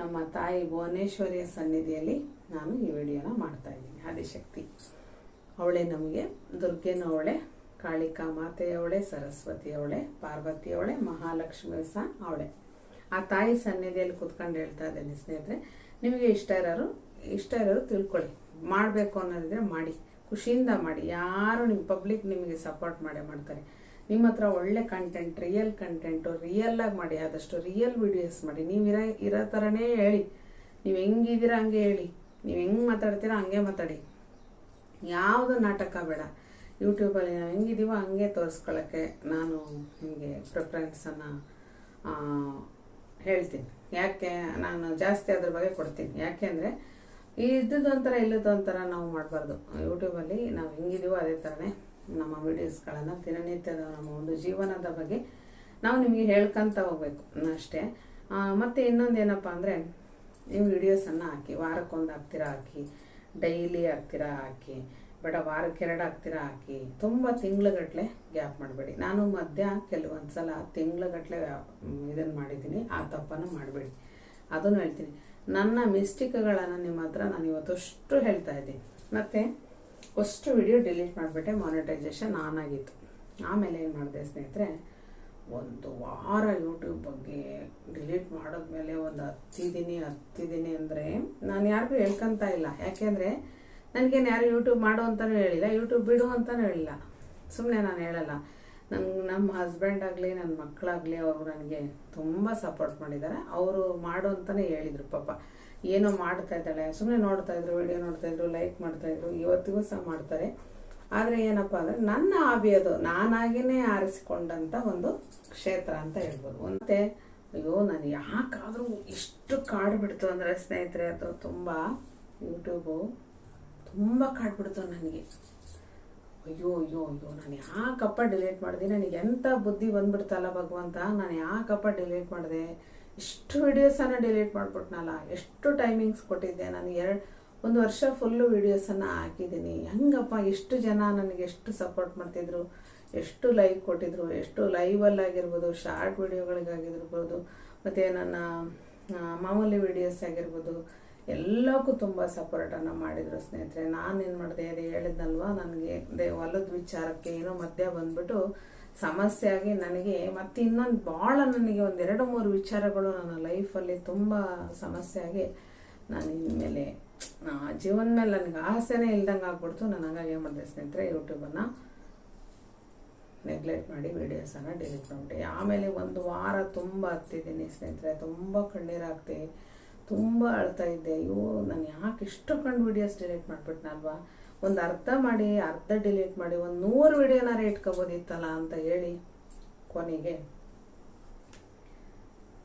ನಮ್ಮ ತಾಯಿ ಭುವನೇಶ್ವರಿಯ ಸನ್ನಿಧಿಯಲ್ಲಿ ನಾನು ಈ ವಿಡಿಯೋನ ಮಾಡ್ತಾಯಿದ್ದೀನಿ ಆದಿಶಕ್ತಿ. ಅವಳೇ ನಮಗೆ, ದುರ್ಗೆನ ಅವಳೆ, ಕಾಳಿಕಾ ಮಾತೆಯವಳೆ ಸರಸ್ವತಿಯವಳೆ ಪಾರ್ವತಿಯವಳೆ ಮಹಾಲಕ್ಷ್ಮಿ ಸಹ ಅವಳೆ. ಆ ತಾಯಿ ಸನ್ನಿಧಿಯಲ್ಲಿ ಕೂತ್ಕೊಂಡು ಹೇಳ್ತಾ ಇದ್ದೇನೆ ಸ್ನೇಹಿತರೆ, ನಿಮಗೆ ಇಷ್ಟ ಇರೋರು ಇಷ್ಟ ಇರೋರು ತಿಳ್ಕೊಳ್ಳಿ. ಮಾಡಬೇಕು ಅನ್ನೋದಿದ್ರೆ ಮಾಡಿ, ಖುಷಿಯಿಂದ ಮಾಡಿ. ಯಾರು ನಿಮ್ಮ ಪಬ್ಲಿಕ್ ನಿಮಗೆ ಸಪೋರ್ಟ್ ಮಾಡೇ ಮಾಡ್ತಾರೆ. ನಿಮ್ಮ ಹತ್ರ ಒಳ್ಳೆ ಕಂಟೆಂಟ್ ರಿಯಲ್ ಕಂಟೆಂಟು ರಿಯಲ್ಲಾಗಿ ಮಾಡಿ, ಆದಷ್ಟು ರಿಯಲ್ ವಿಡಿಯೋಸ್ ಮಾಡಿ. ನೀವು ಇರೋ ಇರೋ ಥರನೇ ಹೇಳಿ. ನೀವು ಹೆಂಗಿದ್ದೀರಾ ಹಂಗೆ ಹೇಳಿ. ನೀವು ಹೆಂಗೆ ಮಾತಾಡ್ತೀರಾ ಹಂಗೆ ಮಾತಾಡಿ. ಯಾವುದು ನಾಟಕ ಬೇಡ. ಯೂಟ್ಯೂಬಲ್ಲಿ ನಾವು ಹೆಂಗಿದೀವೋ ಹಂಗೆ ತೋರಿಸ್ಕೊಳ್ಳೋಕ್ಕೆ ನಾನು ನಿಮಗೆ ಪ್ರಿಫರೆನ್ಸನ್ನು ಹೇಳ್ತೀನಿ. ಯಾಕೆ ನಾನು ಜಾಸ್ತಿ ಅದ್ರ ಬಗ್ಗೆ ಕೊಡ್ತೀನಿ. ಯಾಕೆ ಅಂದರೆ ಇದ್ದದ್ದು ಒಂಥರ ಇಲ್ಲದ ಒಂಥರ ನಾವು ಮಾಡಬಾರ್ದು. ಯೂಟ್ಯೂಬಲ್ಲಿ ನಾವು ಹೆಂಗಿದೀವೋ ಅದೇ ಥರನೇ ನಮ್ಮ ವೀಡಿಯೋಸ್ಗಳನ್ನು ದಿನನಿತ್ಯದ ನಮ್ಮ ಒಂದು ಜೀವನದ ಬಗ್ಗೆ ನಾವು ನಿಮಗೆ ಹೇಳ್ಕೊಂತ ಹೋಗ್ಬೇಕು. ಅಷ್ಟೇ. ಮತ್ತೆ ಇನ್ನೊಂದು ಏನಪ್ಪ ಅಂದರೆ ನೀವು ವೀಡಿಯೋಸನ್ನು ಹಾಕಿ, ವಾರಕ್ಕೊಂದು ಹಾಕ್ತೀರಾ ಹಾಕಿ ಡೈಲಿ ಹಾಕ್ತೀರಾ ಹಾಕಿ, ಬೇಡ ವಾರಕ್ಕೆ ಎರಡು ಹಾಕ್ತೀರಾ ಹಾಕಿ, ತುಂಬ ತಿಂಗ್ಳುಗಟ್ಟಲೆ ಗ್ಯಾಪ್ ಮಾಡಬೇಡಿ. ನಾನು ಮಧ್ಯ ಕೆಲವೊಂದು ಸಲ ತಿಂಗ್ಳುಗಟ್ಟಲೆ ಇದನ್ನು ಮಾಡಿದ್ದೀನಿ, ಆ ತಪ್ಪನ್ನು ಮಾಡಬೇಡಿ. ಅದನ್ನು ಹೇಳ್ತೀನಿ. ನನ್ನ ಮಿಸ್ಟೇಕ್ಗಳನ್ನು ನಿಮ್ಮ ಹತ್ರ ನಾನು ಇವತ್ತಷ್ಟು ಹೇಳ್ತಾ ಇದ್ದೀನಿ. ಮತ್ತು ಫಸ್ಟು ವಿಡಿಯೋ ಡಿಲೀಟ್ ಮಾಡಿಬಿಟ್ಟೆ ಮಾನಿಟೈಸೇಷನ್ ಆನ್ ಆಗಿತ್ತು. ಆಮೇಲೆ ಏನು ಮಾಡಿದೆ ಸ್ನೇಹಿತರೆ ಒಂದು ವಾರ ಯೂಟ್ಯೂಬ್ ಬಗ್ಗೆ ಡಿಲೀಟ್ ಮಾಡಿದ್ಮೇಲೆ ಒಂದು ಹತ್ತಿದ್ದೀನಿ ಹತ್ತಿದ್ದೀನಿ ಅಂದರೆ ನಾನು ಯಾರಿಗೂ ಹೇಳ್ಕೊಂತ ಇಲ್ಲ. ಯಾಕೆಂದರೆ ನನಗೇನು ಯಾರು ಯೂಟ್ಯೂಬ್ ಮಾಡು ಅಂತಲೂ ಹೇಳಿಲ್ಲ ಯೂಟ್ಯೂಬ್ ಬಿಡು ಅಂತಲೂ ಹೇಳಿಲ್ಲ. ಸುಮ್ಮನೆ ನಾನು ಹೇಳಲ್ಲ. ನಂಗೆ ನಮ್ಮ ಹಸ್ಬೆಂಡ್ ಆಗಲಿ ನನ್ನ ಮಕ್ಕಳಾಗಲಿ ಅವರು ನನಗೆ ತುಂಬ ಸಪೋರ್ಟ್ ಮಾಡಿದ್ದಾರೆ. ಅವರು ಮಾಡು ಅಂತಲೇ ಹೇಳಿದರು ಪಾಪ. ಏನೋ ಮಾಡ್ತಾ ಇದ್ದಾಳೆ. ಸುಮ್ಮನೆ ನೋಡ್ತಾಯಿದ್ರು ವಿಡಿಯೋ ನೋಡ್ತಾಯಿದ್ರು ಲೈಕ್ ಮಾಡ್ತಾಯಿದ್ರು ಇವತ್ತಿಗೂ ಸಹ ಮಾಡ್ತಾರೆ. ಆದರೆ ಏನಪ್ಪ ಅಂದರೆ ನನ್ನ ಹಾಬಿ ಅದು. ನಾನಾಗಿನೇ ಆರಿಸಿಕೊಂಡಂಥ ಒಂದು ಕ್ಷೇತ್ರ ಅಂತ ಹೇಳ್ಬೋದು. ಮತ್ತೆ, ಅಯ್ಯೋ, ನಾನು ಯಾಕಾದರೂ ಇಷ್ಟು ಕಾಡ್ಬಿಡ್ತು ಅಂದರೆ ಸ್ನೇಹಿತರೆ, ಅದು ತುಂಬ ಯೂಟ್ಯೂಬು ತುಂಬ ಕಾಡ್ಬಿಡ್ತು ನನಗೆ. ಅಯ್ಯೋ ಅಯ್ಯೋ ಅಯ್ಯೋ, ನಾನು ಯಾಕಪ್ಪ ಡಿಲೀಟ್ ಮಾಡಿದೆ? ನನಗೆ ಎಂಥ ಬುದ್ಧಿ ಬಂದ್ಬಿಡ್ತಲ್ಲ ಭಗವಂತ. ನಾನು ಯಾಕಪ್ಪ ಡಿಲೀಟ್ ಮಾಡಿದೆ? ಇಷ್ಟು ವಿಡಿಯೋಸನ್ನು ಡಿಲೀಟ್ ಮಾಡಿಬಿಟ್ನಲ್ಲ. ಎಷ್ಟು ಟೈಮಿಂಗ್ಸ್ ಕೊಟ್ಟಿದ್ದೆ? ನಾನು ಎರಡು ಒಂದು ವರ್ಷ ಫುಲ್ಲು ವೀಡಿಯೋಸನ್ನು ಹಾಕಿದ್ದೀನಿ ಹಂಗಪ್ಪ, ಎಷ್ಟು ಜನ ನನಗೆ ಎಷ್ಟು ಸಪೋರ್ಟ್ ಮಾಡ್ತಿದ್ರು, ಎಷ್ಟು ಲೈಕ್ ಕೊಟ್ಟಿದ್ರು, ಎಷ್ಟು ಲೈವಲ್ಲಿ ಆಗಿರ್ಬೋದು ಶಾರ್ಟ್ ವೀಡಿಯೋಗಳಿಗಾಗಿರ್ಬೋದು ಮತ್ತು ನನ್ನ ಮಾಮೂಲಿ ವಿಡಿಯೋಸ್ ಆಗಿರ್ಬೋದು, ಎಲ್ಲಕ್ಕೂ ತುಂಬ ಸಪೋರ್ಟನ್ನು ಮಾಡಿದರು ಸ್ನೇಹಿತರೆ. ನಾನೇನು ಮಾಡಿದೆ, ಅದೇ ಹೇಳಿದ್ನಲ್ವ, ನನಗೆ ಅದೇ ಹೊಲದ ವಿಚಾರಕ್ಕೆ ಏನೋ ಮಧ್ಯ ಬಂದ್ಬಿಟ್ಟು ಸಮಸ್ಯೆ ಆಗಿ ನನಗೆ ಮತ್ತು ಇನ್ನೊಂದು ಭಾಳ ನನಗೆ ಒಂದೆರಡು ಮೂರು ವಿಚಾರಗಳು ನನ್ನ ಲೈಫಲ್ಲಿ ತುಂಬ ಸಮಸ್ಯೆ ಆಗಿ ನಾನು ಇನ್ಮೇಲೆ ಜೀವನ ಮೇಲೆ ನನಗೆ ಆಸೆನೇ ಇಲ್ದಂಗೆ ಆಗ್ಬಿಡ್ತು. ನಾನು ಹಂಗಾಗಿ ಏನು ಮಾಡಿದೆ ಸ್ನೇಹಿತರೆ ಯೂಟ್ಯೂಬನ್ನು ನೆಗ್ಲೆಕ್ಟ್ ಮಾಡಿ ವೀಡಿಯೋಸನ್ನು ಡಿಲೀಟ್ ಮಾಡಿಬಿಟ್ಟೆ. ಆಮೇಲೆ ಒಂದು ವಾರ ತುಂಬ ಹತ್ತಿದ್ದೀನಿ ಸ್ನೇಹಿತರೆ. ತುಂಬ ಕಣ್ಣೀರಾಗ್ತಿ ತುಂಬ ಅಳ್ತಾ ಇದ್ದೆ. ಅಯ್ಯೋ, ನಾನು ಯಾಕೆ ಇಷ್ಟು ಕಂಡು ವೀಡಿಯೋಸ್ ಡಿಲೀಟ್ ಮಾಡಿಬಿಟ್ನಲ್ವಾ? ಒಂದು ಅರ್ಧ ಮಾಡಿ, ಅರ್ಧ ಡಿಲೀಟ್ ಮಾಡಿ, ಒಂದು ನೂರು ವೀಡಿಯೋನಾರ ಇಟ್ಕೋಬೋದಿತ್ತಲ್ಲ ಅಂತ ಹೇಳಿ ಕೊನೆಗೆ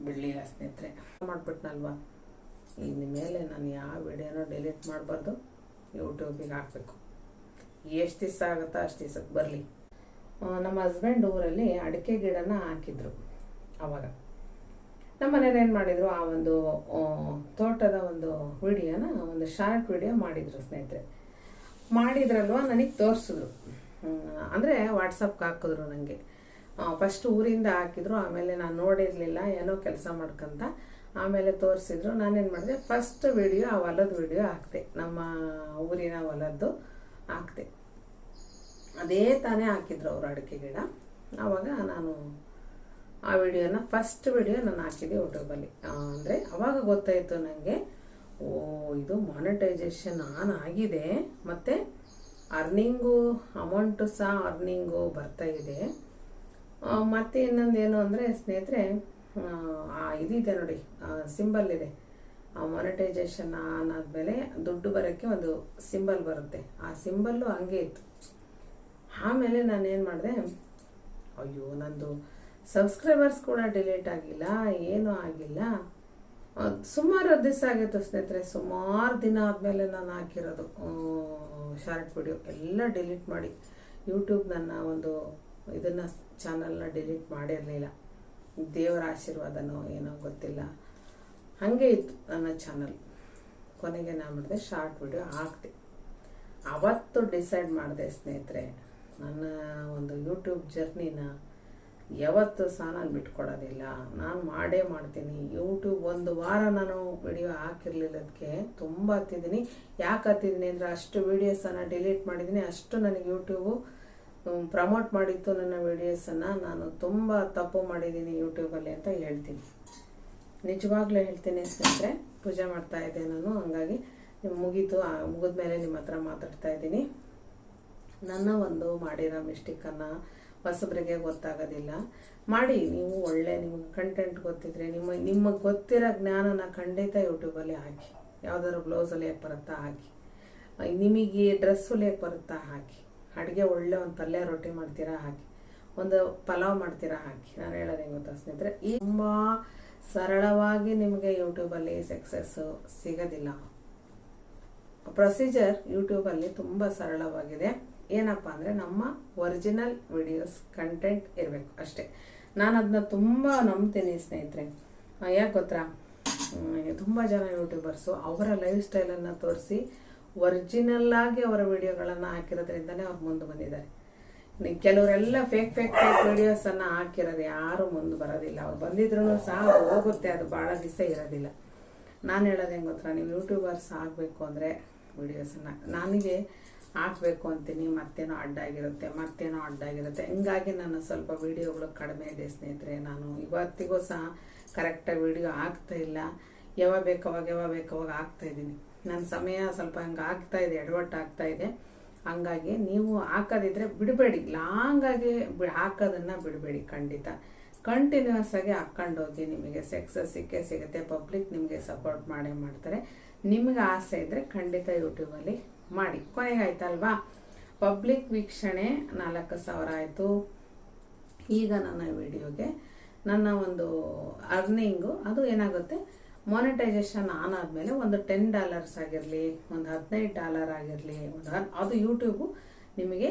ಬಿಡಲಿಲ್ಲ ಸ್ನೇಹಿತರೆ. ಮಾಡಿಬಿಟ್ನಲ್ವಾ? ಇನ್ನು ಮೇಲೆ ನಾನು ಯಾವ ವಿಡಿಯೋನೂ ಡಿಲೀಟ್ ಮಾಡಬಾರ್ದು. ಯೂಟ್ಯೂಬಿಗೆ ಹಾಕಬೇಕು. ಎಷ್ಟು ದಿವಸ ಆಗುತ್ತೋ ಅಷ್ಟು ದಿವ್ಸಕ್ಕೆ ಬರಲಿ. ನಮ್ಮ ಹಸ್ಬೆಂಡ್ ಊರಲ್ಲಿ ಅಡಿಕೆ ಗಿಡನ ಹಾಕಿದ್ರು ಅವಾಗ. ನಮ್ಮ ಮನೇಲಿ ಏನು ಮಾಡಿದ್ರು, ಆ ಒಂದು ತೋಟದ ಒಂದು ವಿಡಿಯೋನ, ಒಂದು ಶಾರ್ಟ್ ವಿಡಿಯೋ ಮಾಡಿದ್ರು ಸ್ನೇಹಿತರೆ. ಮಾಡಿದ್ರಲ್ವ? ನನಗೆ ತೋರಿಸಿದ್ರು. ಅಂದರೆ ವಾಟ್ಸಪ್ಗೆ ಹಾಕಿದ್ರು ನನಗೆ ಫಸ್ಟ್ ಊರಿಂದ ಹಾಕಿದ್ರು, ಆಮೇಲೆ ನಾನು ನೋಡಿರಲಿಲ್ಲ, ಏನೋ ಕೆಲಸ ಮಾಡ್ಕೊಂತ. ಆಮೇಲೆ ತೋರಿಸಿದ್ರು. ನಾನೇನು ಮಾಡಿದೆ ಫಸ್ಟ್ ವಿಡಿಯೋ ಆ ಹೊಲದ ವಿಡಿಯೋ ಹಾಕ್ತೆ ನಮ್ಮ ಊರಿನ ಹೊಲದ್ದು ಹಾಕ್ತೆ ಅದೇ ತಾನೇ ಹಾಕಿದ್ರು ಅವರು ಅಡಿಕೆ ಗಿಡ. ಆವಾಗ ನಾನು ಆ ವಿಡಿಯೋನ ಫಸ್ಟ್ ವಿಡಿಯೋ ನಾನು ಹಾಕಿದ್ದೆ ಯೂಟ್ಯೂಬಲ್ಲಿ. ಅಂದರೆ ಅವಾಗ ಗೊತ್ತಾಯಿತು ನನಗೆ ಓ, ಇದು ಮಾನಿಟೈಸೇಷನ್ ಆನ್ ಆಗಿದೆ, ಮತ್ತು ಅರ್ನಿಂಗು ಅಮೌಂಟು ಸಹ ಅರ್ನಿಂಗು ಬರ್ತಾ ಇದೆ. ಮತ್ತು ಏನು ಅಂದರೆ ಸ್ನೇಹಿತರೆ ಇದಿದೆ ನೋಡಿ ಸಿಂಬಲ್ ಇದೆ. ಆ ಮಾನಿಟೈಸೇಷನ್ ಆನ್ ಆದಮೇಲೆ ದುಡ್ಡು ಬರೋಕ್ಕೆ ಒಂದು ಸಿಂಬಲ್ ಬರುತ್ತೆ. ಆ ಸಿಂಬಲ್ಲು ಹಂಗೆ ಇತ್ತು. ಆಮೇಲೆ ನಾನು ಏನು ಮಾಡಿದೆ, ಅಯ್ಯೋ, ನಂದು ಸಬ್ಸ್ಕ್ರೈಬರ್ಸ್ ಕೂಡ ಡಿಲೀಟ್ ಆಗಿಲ್ಲ, ಏನೂ ಆಗಿಲ್ಲ. ಸುಮಾರು ದಿವಸ ಆಗಿತ್ತು ಸ್ನೇಹಿತರೆ, ಸುಮಾರು ದಿನ ಆದಮೇಲೆ ನಾನು ಹಾಕಿರೋದು. ಶಾರ್ಟ್ ವಿಡಿಯೋ ಎಲ್ಲ ಡಿಲೀಟ್ ಮಾಡಿ. ಯೂಟ್ಯೂಬ್ ನನ್ನ ಒಂದು ಇದನ್ನು ಚಾನಲ್ನ ಡಿಲೀಟ್ ಮಾಡಿರಲಿಲ್ಲ. ದೇವರ ಆಶೀರ್ವಾದನೋ ಏನೋ ಗೊತ್ತಿಲ್ಲ. ಹಾಗೆ ಇತ್ತು ನನ್ನ ಚಾನಲ್ ಕೊನೆಗೆ ನಾನು ಮಾಡಿದೆ ಶಾರ್ಟ್ ವಿಡಿಯೋ ಹಾಕ್ದೆ. ಅವತ್ತು ಡಿಸೈಡ್ ಮಾಡಿದೆ ಸ್ನೇಹಿತರೆ, ನನ್ನ ಒಂದು ಯೂಟ್ಯೂಬ್ ಜರ್ನಿನ ಯಾವತ್ತು ನಾನು ಬಿಟ್ಕೊಡೋದಿಲ್ಲ. ನಾನು ಮಾಡೇ ಮಾಡ್ತೀನಿ. ಯೂಟ್ಯೂಬ್ ಒಂದು ವಾರ ನಾನು ವಿಡಿಯೋ ಹಾಕಿರ್ಲಿಲ್ಲದಕ್ಕೆ ತುಂಬ ಹತ್ತಿದ್ದೀನಿ. ಯಾಕೆ ಹತ್ತಿದ್ದೀನಿ ಅಂದರೆ ಅಷ್ಟು ವೀಡಿಯೋಸನ್ನು ಡಿಲೀಟ್ ಮಾಡಿದ್ದೀನಿ. ಅಷ್ಟು ನನಗೆ ಯೂಟ್ಯೂಬು ಪ್ರಮೋಟ್ ಮಾಡಿತ್ತು ನನ್ನ ವಿಡಿಯೋಸನ್ನು ನಾನು ತುಂಬ ತಪ್ಪು ಮಾಡಿದ್ದೀನಿ ಯೂಟ್ಯೂಬಲ್ಲಿ ಅಂತ ಹೇಳ್ತೀನಿ. ನಿಜವಾಗ್ಲೂ ಹೇಳ್ತೀನಿ ಸ್ನೇಹಿತರೆ, ಪೂಜೆ ಮಾಡ್ತಾ ಇದ್ದೆ ನಾನು, ಹಂಗಾಗಿ ಮುಗೀತು ಮುಗಿದ ಮೇಲೆ ನಿಮ್ಮ ಹತ್ರ ಮಾತಾಡ್ತಾ ಇದ್ದೀನಿ. ನನ್ನ ಒಂದು ಮಾಡಿರೋ ಮಿಸ್ಟೇಕನ್ನು ಹೊಸಬ್ರಿಗೆ ಗೊತ್ತಾಗೋದಿಲ್ಲ. ಮಾಡಿ, ನೀವು ಒಳ್ಳೆ ನಿಮಗೆ ಕಂಟೆಂಟ್ ಗೊತ್ತಿದ್ರೆ, ನಿಮ್ಮ ನಿಮಗೆ ಗೊತ್ತಿರೋ ಜ್ಞಾನನ ಖಂಡಿತ ಯೂಟ್ಯೂಬಲ್ಲಿ ಹಾಕಿ. ಯಾವ್ದಾದ್ರು ಬ್ಲೌಸ್ ಹೊಲಿಯಕ್ಕೆ ಬರುತ್ತಾ ಹಾಕಿ. ನಿಮಗೆ ಡ್ರೆಸ್ ಲೇಕ್ ಬರುತ್ತಾ ಹಾಕಿ. ಅಡುಗೆ ಒಳ್ಳೆ ಒಂದು ಪಲ್ಯ ರೊಟ್ಟಿ ಮಾಡ್ತೀರಾ ಹಾಕಿ, ಒಂದು ಪಲಾವ್ ಮಾಡ್ತೀರಾ ಹಾಕಿ. ನಾನು ಹೇಳೋದು ಗೊತ್ತಾ ಸ್ನೇಹಿತರೆ? ಈ ತುಂಬ ಸರಳವಾಗಿ ನಿಮಗೆ ಯೂಟ್ಯೂಬಲ್ಲಿ ಸಕ್ಸಸ್ಸು ಸಿಗೋದಿಲ್ಲ. ಪ್ರೊಸೀಜರ್ ಯೂಟ್ಯೂಬಲ್ಲಿ ತುಂಬ ಸರಳವಾಗಿದೆ. ಏನಪ್ಪ ಅಂದರೆ ನಮ್ಮ ಒರಿಜಿನಲ್ ವಿಡಿಯೋಸ್ ಕಂಟೆಂಟ್ ಇರಬೇಕು ಅಷ್ಟೇ. ನಾನು ಅದನ್ನ ತುಂಬ ನಂಬ್ತೀನಿ ಸ್ನೇಹಿತರೆ. ಯಾಕೆ ಗೊತ್ತಾ? ತುಂಬ ಜನ ಯೂಟ್ಯೂಬರ್ಸು ಅವರ ಲೈಫ್ ಸ್ಟೈಲನ್ನು ತೋರಿಸಿ ಒರಿಜಿನಲ್ ಆಗಿ ಅವರ ವಿಡಿಯೋಗಳನ್ನು ಹಾಕಿರೋದ್ರಿಂದನೇ ಅವ್ರು ಮುಂದೆ ಬಂದಿದ್ದಾರೆ. ಕೆಲವರೆಲ್ಲ ಫೇಕ್ ಫೇಕ್ ಫೇಕ್ ವಿಡಿಯೋಸನ್ನು ಹಾಕಿರೋದು ಯಾರು ಮುಂದೆ ಬರೋದಿಲ್ಲ. ಅವ್ರು ಬಂದಿದ್ರು ಸಹ ಹೋಗುತ್ತೆ, ಅದು ಭಾಳ ದಿವಸ ಇರೋದಿಲ್ಲ. ನಾನು ಹೇಳೋದು ಹೆಂಗೆ ಗೊತ್ತಾ? ನೀವು ಯೂಟ್ಯೂಬರ್ಸ್ ಆಗಬೇಕು ಅಂದರೆ ವಿಡಿಯೋಸನ್ನು ನನಗೆ ಹಾಕಬೇಕು ಅಂತೀನಿ, ಮತ್ತೇನೋ ಅಡ್ಡಾಗಿರುತ್ತೆ ಮತ್ತೇನೋ ಅಡ್ಡಾಗಿರುತ್ತೆ. ಹಿಂಗಾಗಿ ನನ್ನ ಸ್ವಲ್ಪ ವಿಡಿಯೋಗಳು ಕಡಿಮೆ ಇದೆ ಸ್ನೇಹಿತರೆ. ನಾನು ಇವತ್ತಿಗೂ ಸಹ ಕರೆಕ್ಟಾಗಿ ವಿಡಿಯೋ ಆಗ್ತಾ ಇಲ್ಲ. ಯಾವಾಗ ಬೇಕಾವಾಗ ಯಾವಾಗ ಬೇಕು, ಅವಾಗ ಆಗ್ತಾ ಇದ್ದೀನಿ. ನನ್ನ ಸಮಯ ಸ್ವಲ್ಪ ಹಂಗೆ ಆಗ್ತಾ ಇದೆ, ಎಡವಟ್ಟು ಆಗ್ತಾ ಇದೆ. ಹಂಗಾಗಿ ನೀವು ಹಾಕೋದಿದ್ರೆ ಬಿಡಬೇಡಿ ಲಾಂಗಾಗಿ ಬಿ, ಹಾಕೋದನ್ನು ಬಿಡಬೇಡಿ ಖಂಡಿತ. ಕಂಟಿನ್ಯೂಸ್ ಆಗಿ ಹಾಕ್ಕೊಂಡೋಗಿ ನಿಮಗೆ ಸಕ್ಸಸ್ ಸಿಕ್ಕೇ ಸಿಗುತ್ತೆ ಪಬ್ಲಿಕ್ ನಿಮಗೆ ಸಪೋರ್ಟ್ ಮಾಡೇ ಮಾಡ್ತಾರೆ. ನಿಮಗೆ ಆಸೆ ಇದ್ದರೆ ಖಂಡಿತ ಯೂಟ್ಯೂಬಲ್ಲಿ ಮಾಡಿ. ಕೊನೆಗೆ ಆಯ್ತಲ್ವಾ? ಪಬ್ಲಿಕ್ ವೀಕ್ಷಣೆ ನಾಲ್ಕು ಸಾವಿರ ಆಯಿತು. ಈಗ ನನ್ನ ವಿಡಿಯೋಗೆ ನನ್ನ ಒಂದು ಅರ್ನಿಂಗು ಅದು ಏನಾಗುತ್ತೆ? ಮಾನಿಟೈಸೇಷನ್ ಆನ್ ಆದಮೇಲೆ ಒಂದು ಟೆನ್ ಡಾಲರ್ಸ್ ಆಗಿರಲಿ, ಒಂದು ಹದಿನೈದು ಡಾಲರ್ ಆಗಿರಲಿ, ಒಂದು ಅದು ಯೂಟ್ಯೂಬು ನಿಮಗೆ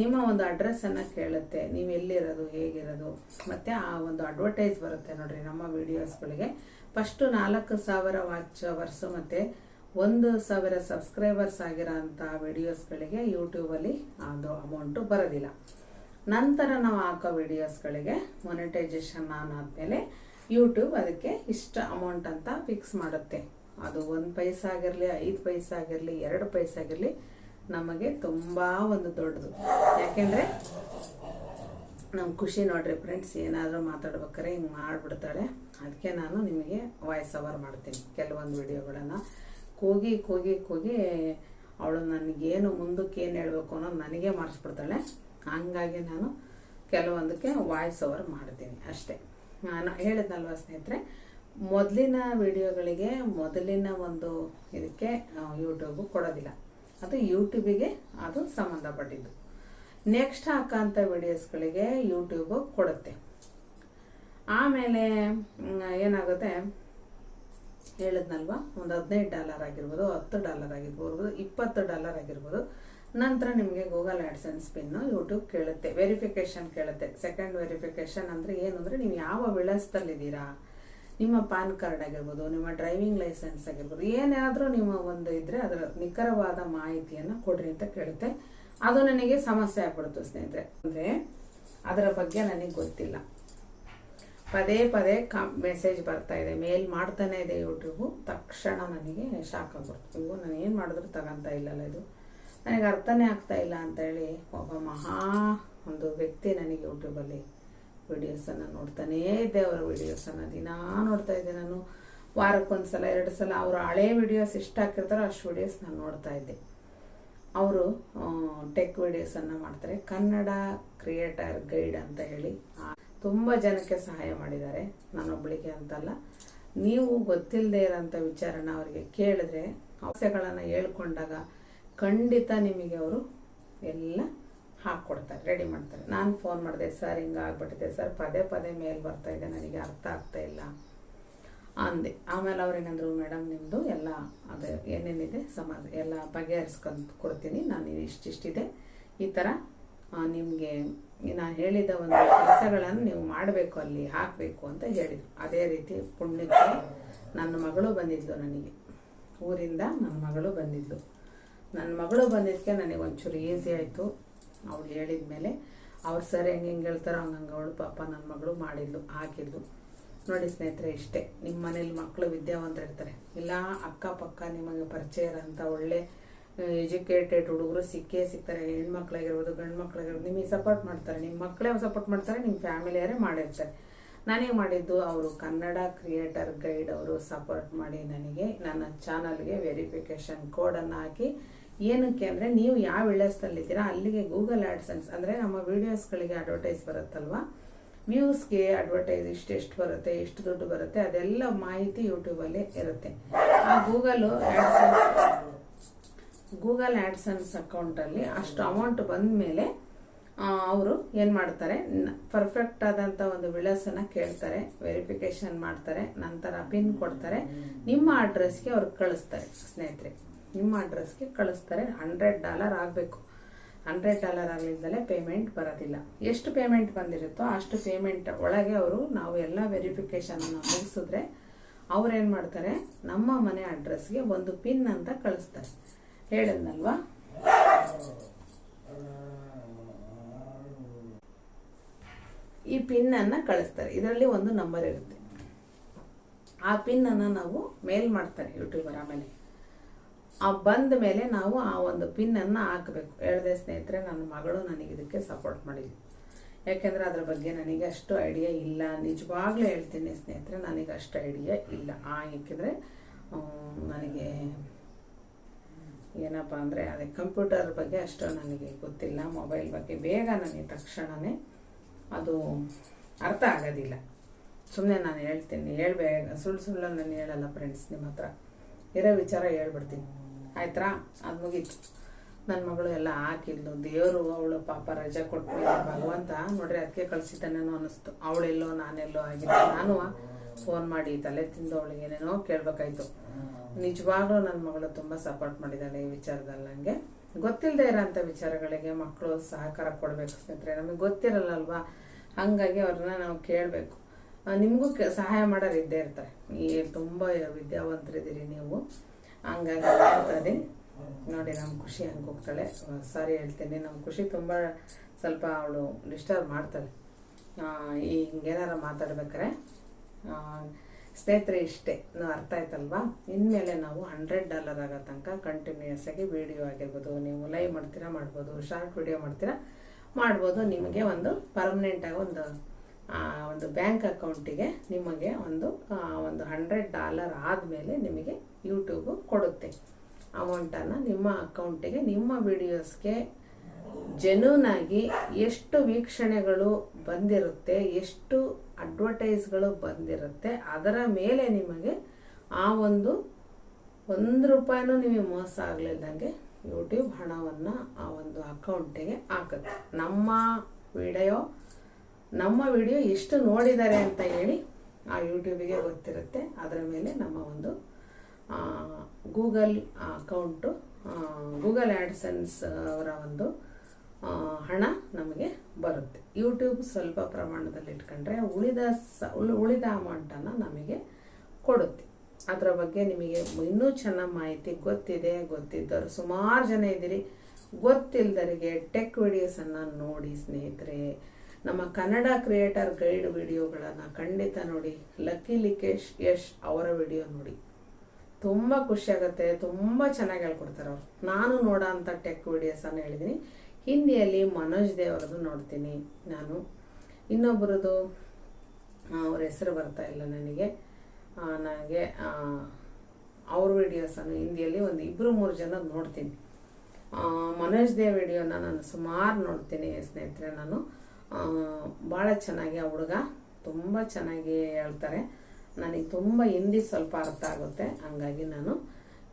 ನಿಮ್ಮ ಒಂದು ಅಡ್ರೆಸ್ಸನ್ನು ಕೇಳುತ್ತೆ. ನೀವು ಎಲ್ಲಿರೋದು, ಹೇಗಿರೋದು, ಮತ್ತು ಆ ಒಂದು ಅಡ್ವರ್ಟೈಸ್ ಬರುತ್ತೆ ನೋಡಿರಿ ನಮ್ಮ ವೀಡಿಯೋಸ್ಗಳಿಗೆ ಫಸ್ಟು ನಾಲ್ಕು ಸಾವಿರ ವಾಚ್ ಅವರ್ಸು ಮತ್ತು ಒಂದು ಸಾವಿರ ಸಬ್ಸ್ಕ್ರೈಬರ್ಸ್ ಆಗಿರೋ ಅಂಥ ವಿಡಿಯೋಸ್ಗಳಿಗೆ ಯೂಟ್ಯೂಬಲ್ಲಿ ಅದು ಅಮೌಂಟು ಬರೋದಿಲ್ಲ. ನಂತರ ನಾವು ಹಾಕೋ ವಿಡಿಯೋಸ್ಗಳಿಗೆ ಮೊನಿಟೈಸೇಷನ್ ಆನ್ ಆದಮೇಲೆ ಯೂಟ್ಯೂಬ್ ಅದಕ್ಕೆ ಇಷ್ಟು ಅಮೌಂಟ್ ಅಂತ ಫಿಕ್ಸ್ ಮಾಡುತ್ತೆ. ಅದು ಒಂದು ಪೈಸೆ ಆಗಿರಲಿ, ಐದು ಪೈಸೆ ಆಗಿರಲಿ, ಎರಡು ಪೈಸೆ ಆಗಿರಲಿ ನಮಗೆ ತುಂಬ ಒಂದು ದೊಡ್ಡದು. ಯಾಕೆಂದರೆ ನಮ್ಮ ಖುಷಿ ನೋಡ್ರಿ ಫ್ರೆಂಡ್ಸ್ ಏನಾದರೂ ಮಾತಾಡ್ಬೇಕಾರೆ ಹಿಂಗೆ ಮಾಡಿಬಿಡ್ತಾಳೆ. ಅದಕ್ಕೆ ನಾನು ನಿಮಗೆ ವಾಯ್ಸ್ ಓವರ್ ಮಾಡ್ತೀನಿ ಕೆಲವೊಂದು ವಿಡಿಯೋಗಳನ್ನು ಕೂಗಿ ಕೂಗಿ ಕೂಗಿ ಅವಳು ನನಗೇನು ಮುಂದಕ್ಕೆ ಏನು ಹೇಳಬೇಕು ಅನ್ನೋದು ನನಗೆ ಮಾಡಿಸ್ಬಿಡ್ತಾಳೆ. ಹಂಗಾಗಿ ನಾನು ಕೆಲವೊಂದಕ್ಕೆ ವಾಯ್ಸ್ ಓವರ್ ಮಾಡ್ತೀನಿ ಅಷ್ಟೇ. ನಾನು ಹೇಳಿದ್ನಲ್ವ ಸ್ನೇಹಿತರೆ, ಮೊದಲಿನ ವಿಡಿಯೋಗಳಿಗೆ ಮೊದಲಿನ ಒಂದು ಇದಕ್ಕೆ ಯೂಟ್ಯೂಬು ಕೊಡೋದಿಲ್ಲ. ಅದು ಯೂಟ್ಯೂಬಿಗೆ ಅದು ಸಂಬಂಧಪಟ್ಟಿದ್ದು. ನೆಕ್ಸ್ಟ್ ಹಾಕೋಂಥ ವಿಡಿಯೋಸ್ಗಳಿಗೆ ಯೂಟ್ಯೂಬು ಕೊಡುತ್ತೆ. ಆಮೇಲೆ ಏನಾಗುತ್ತೆ? ಹೇಳಿದ್ನಲ್ವ? ಒಂದು ಹದಿನೈದು ಡಾಲರ್ ಆಗಿರ್ಬೋದು, ಹತ್ತು ಡಾಲರ್ ಆಗಿರ್ಬೋದು, ಇಪ್ಪತ್ತು ಡಾಲರ್ ಆಗಿರ್ಬೋದು. ನಂತರ ನಿಮಗೆ ಗೂಗಲ್ ಆ್ಯಡ್ಸೆನ್ಸ್ ಪಿನ್ನು ಯೂಟ್ಯೂಬ್ ಕೇಳುತ್ತೆ ವೆರಿಫಿಕೇಷನ್ ಕೇಳುತ್ತೆ. ಸೆಕೆಂಡ್ ವೆರಿಫಿಕೇಷನ್ ಅಂದರೆ ಏನು ಅಂದರೆ ನೀವು ಯಾವ ವಿಳಾಸದಲ್ಲಿದ್ದೀರಾ, ನಿಮ್ಮ ಪಾನ್ ಕಾರ್ಡ್ ಆಗಿರ್ಬೋದು, ನಿಮ್ಮ ಡ್ರೈವಿಂಗ್ ಲೈಸೆನ್ಸ್ ಆಗಿರ್ಬೋದು ಏನಾದರೂ ನಿಮ್ಮ ಒಂದು ಇದ್ದರೆ ಅದರ ನಿಖರವಾದ ಮಾಹಿತಿಯನ್ನು ಕೊಡ್ರಿ ಅಂತ ಕೇಳುತ್ತೆ. ಅದು ನನಗೆ ಸಮಸ್ಯೆ ಆಗ್ಬಿಡ್ತು ಸ್ನೇಹಿತರೆ. ಅಂದರೆ ಅದರ ಬಗ್ಗೆ ನನಗೆ ಗೊತ್ತಿಲ್ಲ. ಪದೇ ಪದೇ ಕಾ ಮೆಸೇಜ್ ಬರ್ತಾ ಇದೆ ಮೇಲ್ ಮಾಡ್ತಾನೆ ಇದೆ ಯೂಟ್ಯೂಬು ತಕ್ಷಣ ನನಗೆ ಶಾಕ್ ಆಗ್ಬಿಡ್ತು. ಇವು ನಾನು ಏನು ಮಾಡಿದ್ರು ತಗೊಂತ ಇಲ್ಲಲ್ಲ ಇದು. ನನಗೆ ಅರ್ಥನೇ ಆಗ್ತಾ ಇಲ್ಲ ಅಂತೇಳಿ ಒಬ್ಬ ಮಹಾ ಒಂದು ವ್ಯಕ್ತಿ ನನಗೆ ಯೂಟ್ಯೂಬಲ್ಲಿ ವಿಡಿಯೋಸನ್ನು ನೋಡ್ತಾನೇ ಇದ್ದೆ. ಅವರ ವಿಡಿಯೋಸನ್ನು ದಿನಾ ನೋಡ್ತಾ ಇದ್ದೆ ನಾನು. ವಾರಕ್ಕೊಂದ್ಸಲ ಎರಡು ಸಲ ಅವರು ಹಳೆ ವಿಡಿಯೋಸ್ ಎಷ್ಟು ಹಾಕಿರ್ತಾರೋ ಅಷ್ಟು ವಿಡಿಯೋಸ್ ನಾನು ನೋಡ್ತಾ ಇದ್ದೆ. ಅವರು ಟೆಕ್ ವಿಡಿಯೋಸನ್ನು ಮಾಡ್ತಾರೆ. ಕನ್ನಡ ಕ್ರಿಯೇಟರ್ ಗೈಡ್ ಅಂತ ಹೇಳಿ ತುಂಬ ಜನಕ್ಕೆ ಸಹಾಯ ಮಾಡಿದ್ದಾರೆ. ನಾನೊಬ್ಬಳಿಗೆ ಅಂತಲ್ಲ. ನೀವು ಗೊತ್ತಿಲ್ಲದೆ ಇರೋಂಥ ವಿಚಾರನ ಅವರಿಗೆ ಕೇಳಿದ್ರೆ ಅವಶ್ಯಗಳನ್ನು ಹೇಳ್ಕೊಂಡಾಗ ಖಂಡಿತ ನಿಮಗೆ ಅವರು ಎಲ್ಲ ಹಾಕ್ಕೊಡ್ತಾರೆ ರೆಡಿ ಮಾಡ್ತಾರೆ. ನಾನು ಫೋನ್ ಮಾಡಿದೆ, ಸರ್, ಹಿಂಗೆ ಆಗ್ಬಿಟ್ಟಿದೆ, ಸರ್, ಪದೇ ಪದೇ ಮೇಲ್ ಇದೆ, ನನಗೆ ಅರ್ಥ ಆಗ್ತಾ ಇಲ್ಲ. ಅಂದೆ. ಆಮೇಲೆ ಅವ್ರು ಏನಂದ್ರು ಮೇಡಮ್ ನಿಮ್ಮದು ಎಲ್ಲ ಅದು ಏನೇನಿದೆ, ಸಮಾಜ ಎಲ್ಲ ಬಗೆಹರಿಸ್ಕೊಂಡು ಕೊಡ್ತೀನಿ, ನಾನು ಇಷ್ಟಿಷ್ಟಿದೆ. ಈ ಥರ ನಿಮಗೆ ನಾನು ಹೇಳಿದ ಒಂದು ಕೆಲಸಗಳನ್ನು ನೀವು ಮಾಡಬೇಕು ಅಲ್ಲಿ, ಹಾಕಬೇಕು ಅಂತ ಹೇಳಿದರು. ಅದೇ ರೀತಿ ಪುಣ್ಯಕ್ಕೆ ನನ್ನ ಮಗಳು ಬಂದಿದ್ಲು ನನಗೆ. ಊರಿಂದ ನನ್ನ ಮಗಳು ಬಂದಿದ್ಲು. ನನ್ನ ಮಗಳು ಬಂದಿದ್ದಕ್ಕೆ ನನಗೆ ಒಂಚೂರು ಈಸಿ ಆಯಿತು. ಅವಳು ಹೇಳಿದ ಮೇಲೆ ಅವ್ರು ಸರ್ ಹೆಂಗೆ ಹೆಂಗೆ ಹೇಳ್ತಾರೋ ಹಂಗಂಗೆ ಅವಳು ಪಾಪ ನನ್ನ ಮಗಳು ಮಾಡಿದ್ಲು ಹಾಕಿದ್ಲು ನೋಡಿ ಸ್ನೇಹಿತರೆ, ಇಷ್ಟೇ. ನಿಮ್ಮ ಮನೇಲಿ ಮಕ್ಕಳು ವಿದ್ಯಾವಂತರಿರ್ತಾರೆ. ಇಲ್ಲ, ಅಕ್ಕಪಕ್ಕ ನಿಮಗೆ ಪರಿಚಯ ಇರೋಂಥ ಒಳ್ಳೆ ಎಜುಕೇಟೆಡ್ ಹುಡುಗರು ಸಿಕ್ಕೇ ಸಿಗ್ತಾರೆ. ಹೆಣ್ಮಕ್ಳಾಗಿರ್ಬೋದು ಗಂಡು ಮಕ್ಕಳಾಗಿರ್ಬೋದು ನಿಮಗೆ ಸಪೋರ್ಟ್ ಮಾಡ್ತಾರೆ. ನಿಮ್ಮ ಮಕ್ಕಳೇ ಸಪೋರ್ಟ್ ಮಾಡ್ತಾರೆ ನಿಮ್ಮ ಫ್ಯಾಮಿಲಿಯರೇ ಮಾಡಿರ್ತಾರೆ. ನನಗೆ ಮಾಡಿದ್ದು, ಅವರು ಕನ್ನಡ ಕ್ರಿಯೇಟರ್ ಗೈಡ್ ಅವರು ಸಪೋರ್ಟ್ ಮಾಡಿ ನನಗೆ, ನನ್ನ ಚಾನಲ್ಗೆ ವೆರಿಫಿಕೇಷನ್ ಕೋಡನ್ನು ಹಾಕಿ ಏನಕ್ಕೆ ಅಂದರೆ ನೀವು ಯಾವ ವಿಳಾಸದಲ್ಲಿದ್ದೀರಾ ಅಲ್ಲಿಗೆ ಗೂಗಲ್ ಆಡ್ಸೆನ್ಸ್ ಅಂದರೆ ನಮ್ಮ ವೀಡಿಯೋಸ್ಗಳಿಗೆ ಅಡ್ವರ್ಟೈಸ್ ಬರುತ್ತಲ್ವಾ? ವ್ಯೂಸ್ಗೆ ಅಡ್ವರ್ಟೈಸ್ ಇಷ್ಟು ಎಷ್ಟು ಬರುತ್ತೆ, ಎಷ್ಟು ದುಡ್ಡು ಬರುತ್ತೆ, ಅದೆಲ್ಲ ಮಾಹಿತಿ ಯೂಟ್ಯೂಬಲ್ಲೇ ಇರುತ್ತೆ. ಆ ಗೂಗಲು ಗೂಗಲ್ ಆ್ಯಡ್ಸನ್ಸ್ ಅಕೌಂಟಲ್ಲಿ ಅಷ್ಟು ಅಮೌಂಟ್ ಬಂದ ಮೇಲೆ ಅವರು ಏನು ಮಾಡ್ತಾರೆ ಪರ್ಫೆಕ್ಟ್ ಆದಂಥ ಒಂದು ವಿಳಾಸನ ಕೇಳ್ತಾರೆ ವೆರಿಫಿಕೇಷನ್ ಮಾಡ್ತಾರೆ, ನಂತರ ಪಿನ್ ಕೊಡ್ತಾರೆ, ನಿಮ್ಮ ಅಡ್ರೆಸ್ಗೆ ಅವ್ರಿಗೆ ಕಳಿಸ್ತಾರೆ ಸ್ನೇಹಿತರೆ. ನಿಮ್ಮ ಅಡ್ರೆಸ್ಗೆ ಕಳಿಸ್ತಾರೆ. ಹಂಡ್ರೆಡ್ ಡಾಲರ್ ಆಗಬೇಕು. ಹಂಡ್ರೆಡ್ ಡಾಲರ್ ಆಗಲಿದ್ದಲೇ ಪೇಮೆಂಟ್ ಬರೋದಿಲ್ಲ. ಎಷ್ಟು ಪೇಮೆಂಟ್ ಬಂದಿರುತ್ತೋ ಅಷ್ಟು ಪೇಮೆಂಟ್ ಒಳಗೆ ಅವರು ನಾವು ಎಲ್ಲ ವೆರಿಫಿಕೇಷನನ್ನು ಮುಗಿಸಿದ್ರೆ ಅವ್ರೇನು ಮಾಡ್ತಾರೆ? ನಮ್ಮ ಮನೆ ಅಡ್ರೆಸ್ಗೆ ಒಂದು ಪಿನ್ ಅಂತ ಕಳಿಸ್ತಾರೆ. ಹೇಳಿದ್ನಲ್ವಾ ಈ ಪಿನ್ನನ್ನು ಕಳಿಸ್ತಾರೆ. ಇದರಲ್ಲಿ ಒಂದು ನಂಬರ್ ಇರುತ್ತೆ. ಆ ಪಿನ್ನನ್ನು ನಾವು ಮೇಲ್ ಮಾಡ್ತಾರೆ ಯೂಟ್ಯೂಬರ್ ಆಮೇಲೆ. ಆ ಬಂದ ಮೇಲೆ ನಾವು ಆ ಒಂದು ಪಿನ್ನನ್ನು ಹಾಕಬೇಕು. ಹೇಳಿದೆ, ಸ್ನೇಹಿತರೆ, ನನ್ನ ಮಗಳು ನನಗೆ ಇದಕ್ಕೆ ಸಪೋರ್ಟ್ ಮಾಡಿದ್ಲು. ಯಾಕೆಂದರೆ ಅದ್ರ ಬಗ್ಗೆ ನನಗೆ ಅಷ್ಟು ಐಡಿಯಾ ಇಲ್ಲ. ನಿಜವಾಗ್ಲೂ ಹೇಳ್ತೀನಿ ಸ್ನೇಹಿತರೆ, ನನಗೆ ಅಷ್ಟು ಐಡಿಯಾ ಇಲ್ಲ. ಆ ಏಕೆಂದರೆ ನನಗೆ ಏನಪ್ಪ ಅಂದರೆ, ಅದೇ ಕಂಪ್ಯೂಟರ್ ಬಗ್ಗೆ ಅಷ್ಟು ನನಗೆ ಗೊತ್ತಿಲ್ಲ. ಮೊಬೈಲ್ ಬಗ್ಗೆ ಬೇಗ ನನಗೆ ತಕ್ಷಣವೇ ಅದು ಅರ್ಥ ಆಗೋದಿಲ್ಲ. ಸುಮ್ಮನೆ ನಾನು ಹೇಳ್ತೀನಿ ಹೇಳ್ಬೇಕ ಸುಳ್ಳು ಸುಳ್ಳು ನಾನು ಹೇಳಲ್ಲ ಫ್ರೆಂಡ್ಸ್ ನಿಮ್ಮ ಹತ್ರ ಇರೋ ವಿಚಾರ ಹೇಳ್ಬಿಡ್ತೀನಿ. ಆಯ್ತಾ? ಅದು ಮುಗೀತು. ನನ್ನ ಮಗಳು ಎಲ್ಲ ಹಾಕಿದ್ಲು. ದೇವರು ಅವಳು ಪಾಪ ರಜೆ ಕೊಟ್ಬಿಟ್ಟು ಭಗವಂತ ನೋಡ್ರಿ ಅದಕ್ಕೆ ಕಳಿಸಿದ್ದಾನೇನೋ ಅನಿಸ್ತು. ಅವಳೆಲ್ಲೋ ನಾನೆಲ್ಲೋ ಆಗಿದ್ದೆ. ನಾನು ಫೋನ್ ಮಾಡಿ ತಲೆ ತಿಂದು ಅವಳಿಗೆ ಏನೇನೋ ಕೇಳಬೇಕಾಯ್ತು. ನಿಜವಾಗ್ಲೂ ನನ್ನ ಮಗಳು ತುಂಬ ಸಪೋರ್ಟ್ ಮಾಡಿದ್ದಾಳೆ ಈ ವಿಚಾರದಲ್ಲಿ. ನನಗೆ ಗೊತ್ತಿಲ್ಲದೆ ಇರೋಂಥ ವಿಚಾರಗಳಿಗೆ ಮಕ್ಕಳು ಸಹಕಾರ ಕೊಡಬೇಕು ಸ್ನೇಹಿತರೆ. ನಮಗೆ ಗೊತ್ತಿರಲ್ಲಲ್ವಾ ಹಾಗಾಗಿ ಅವ್ರನ್ನ ನಾವು ಕೇಳಬೇಕು. ನಿಮಗೂ ಸಹಾಯ ಮಾಡೋರು ಇದ್ದೇ ಇರ್ತಾರೆ. ಈ ತುಂಬ ವಿದ್ಯಾವಂತರಿದ್ದೀರಿ ನೀವು. ಹಂಗಾಗಿ ಹೇಳ್ತಾ ನೋಡಿ ನಮ್ಮ ಖುಷಿ ಹಂಗೆ ಹೋಗ್ತಾಳೆ. ಸಾರಿ ಹೇಳ್ತೀನಿ. ನಮ್ಮ ಖುಷಿ ತುಂಬ ಸ್ವಲ್ಪ ಅವಳು ಡಿಸ್ಟರ್ಬ್ ಮಾಡ್ತಾಳೆ. ಹಿಂಗೇನಾರ ಮಾತಾಡ್ಬೇಕಾರೆ ಸ್ನೇಹಿತರೆ ಇಷ್ಟೇ. ನಾವು ಅರ್ಥ ಆಯ್ತಲ್ವಾ? ಇನ್ಮೇಲೆ ನಾವು ಹಂಡ್ರೆಡ್ ಡಾಲರ್ ಆಗೋ ತನಕ ಕಂಟಿನ್ಯೂಯಸ್ ಆಗಿ ವಿಡಿಯೋ ಆಗಿರ್ಬೋದು, ನೀವು ಲೈವ್ ಮಾಡ್ತೀರಾ, ಮಾಡ್ಬೋದು ಶಾರ್ಟ್ ವಿಡಿಯೋ ಮಾಡ್ತೀರಾ, ಮಾಡ್ಬೋದು. ನಿಮಗೆ ಒಂದು ಪರ್ಮನೆಂಟ್ ಆಗಿ ಒಂದು ಒಂದು ಬ್ಯಾಂಕ್ ಅಕೌಂಟಿಗೆ ನಿಮಗೆ ಒಂದು ಒಂದು ಹಂಡ್ರೆಡ್ ಡಾಲರ್ ಆದಮೇಲೆ ನಿಮಗೆ ಯೂಟ್ಯೂಬು ಕೊಡುತ್ತೆ. ಅಮೌಂಟನ್ನು ನಿಮ್ಮ ಅಕೌಂಟಿಗೆ, ನಿಮ್ಮ ವಿಡಿಯೋಸ್ಗೆ ಜನೂನಾಗಿ ಎಷ್ಟು ವೀಕ್ಷಣೆಗಳು ಬಂದಿರುತ್ತೆ, ಎಷ್ಟು ಅಡ್ವರ್ಟೈಸ್ಗಳು ಬಂದಿರುತ್ತೆ, ಅದರ ಮೇಲೆ ನಿಮಗೆ ಆ ಒಂದು ಒಂದು ರೂಪಾಯಿನೂ ನಿಮಗೆ ಮೋಸ ಆಗಲಿಲ್ದಂಗೆ ಯೂಟ್ಯೂಬ್ ಹಣವನ್ನು ಆ ಒಂದು ಅಕೌಂಟಿಗೆ ಹಾಕುತ್ತೆ. ನಮ್ಮ ವಿಡಿಯೋ ನಮ್ಮ ವಿಡಿಯೋ ಎಷ್ಟು ನೋಡಿದ್ದಾರೆ ಅಂತ ಹೇಳಿ ಆ ಯೂಟ್ಯೂಬಿಗೆ ಗೊತ್ತಿರುತ್ತೆ. ಅದರ ಮೇಲೆ ನಮ್ಮ ಒಂದು ಗೂಗಲ್ ಅಕೌಂಟು ಗೂಗಲ್ ಆ್ಯಡ್ಸನ್ಸ್ ಅವರ ಒಂದು ಹಣ ನಮಗೆ ಬರುತ್ತೆ. ಯೂಟ್ಯೂಬ್ ಸ್ವಲ್ಪ ಪ್ರಮಾಣದಲ್ಲಿ ಇಟ್ಕೊಂಡ್ರೆ ಉಳಿದ ಸ, ಉಳಿ- ಉಳಿದ ಅಮೌಂಟನ್ನು ನಮಗೆ ಕೊಡುತ್ತೆ. ಅದರ ಬಗ್ಗೆ ನಿಮಗೆ ಇನ್ನೂ ಚೆನ್ನಾಗಿ ಮಾಹಿತಿ ಗೊತ್ತಿದೆ, ಗೊತ್ತಿದ್ದವರು ಸುಮಾರು ಜನ ಇದ್ದೀರಿ. ಗೊತ್ತಿಲ್ಲದರಿಗೆ ಟೆಕ್ ವಿಡಿಯೋಸನ್ನು ನೋಡಿ ಸ್ನೇಹಿತರೆ ನಮ್ಮ ಕನ್ನಡ ಕ್ರಿಯೇಟರ್ ಗೈಡ್ ವಿಡಿಯೋಗಳನ್ನು ಖಂಡಿತ ನೋಡಿ. ಲಕ್ಕಿ ಲಿಕೇಶ್ ಯಶ್ ಅವರ ವಿಡಿಯೋ ನೋಡಿ. ತುಂಬ ಖುಷಿಯಾಗುತ್ತೆ ತುಂಬ ಚೆನ್ನಾಗಿ ಹೇಳ್ಕೊಡ್ತಾರೆ ಅವರು. ನಾನು ನೋಡೋ ಅಂಥ ಟೆಕ್ ವಿಡಿಯೋಸನ್ನು ಹೇಳಿದ್ದೀನಿ ಹಿಂದಿಯಲ್ಲಿ ಮನೋಜ್ ದೇವರದು ನೋಡ್ತೀನಿ ನಾನು. ಇನ್ನೊಬ್ಬರದು ಅವ್ರ ಹೆಸರು ಬರ್ತಾ ಇಲ್ಲ ನನಗೆ. ನನಗೆ ಅವ್ರ ವಿಡಿಯೋಸನ್ನು ಹಿಂದಿಯಲ್ಲಿ ಒಂದು ಇಬ್ಬರು ಮೂರು ಜನ ನೋಡ್ತೀನಿ. ಮನೋಜ್ ದೇವ್ ವಿಡಿಯೋನ ನಾನು ಸುಮಾರು ನೋಡ್ತೀನಿ ಸ್ನೇಹಿತರೆ ನಾನು. ಭಾಳ ಚೆನ್ನಾಗಿ ಆ ಹುಡುಗ ತುಂಬ ಚೆನ್ನಾಗಿ ಹೇಳ್ತಾರೆ. ನನಗೆ ತುಂಬ ಹಿಂದಿ ಸ್ವಲ್ಪ ಅರ್ಥ ಆಗುತ್ತೆ, ಹಂಗಾಗಿ ನಾನು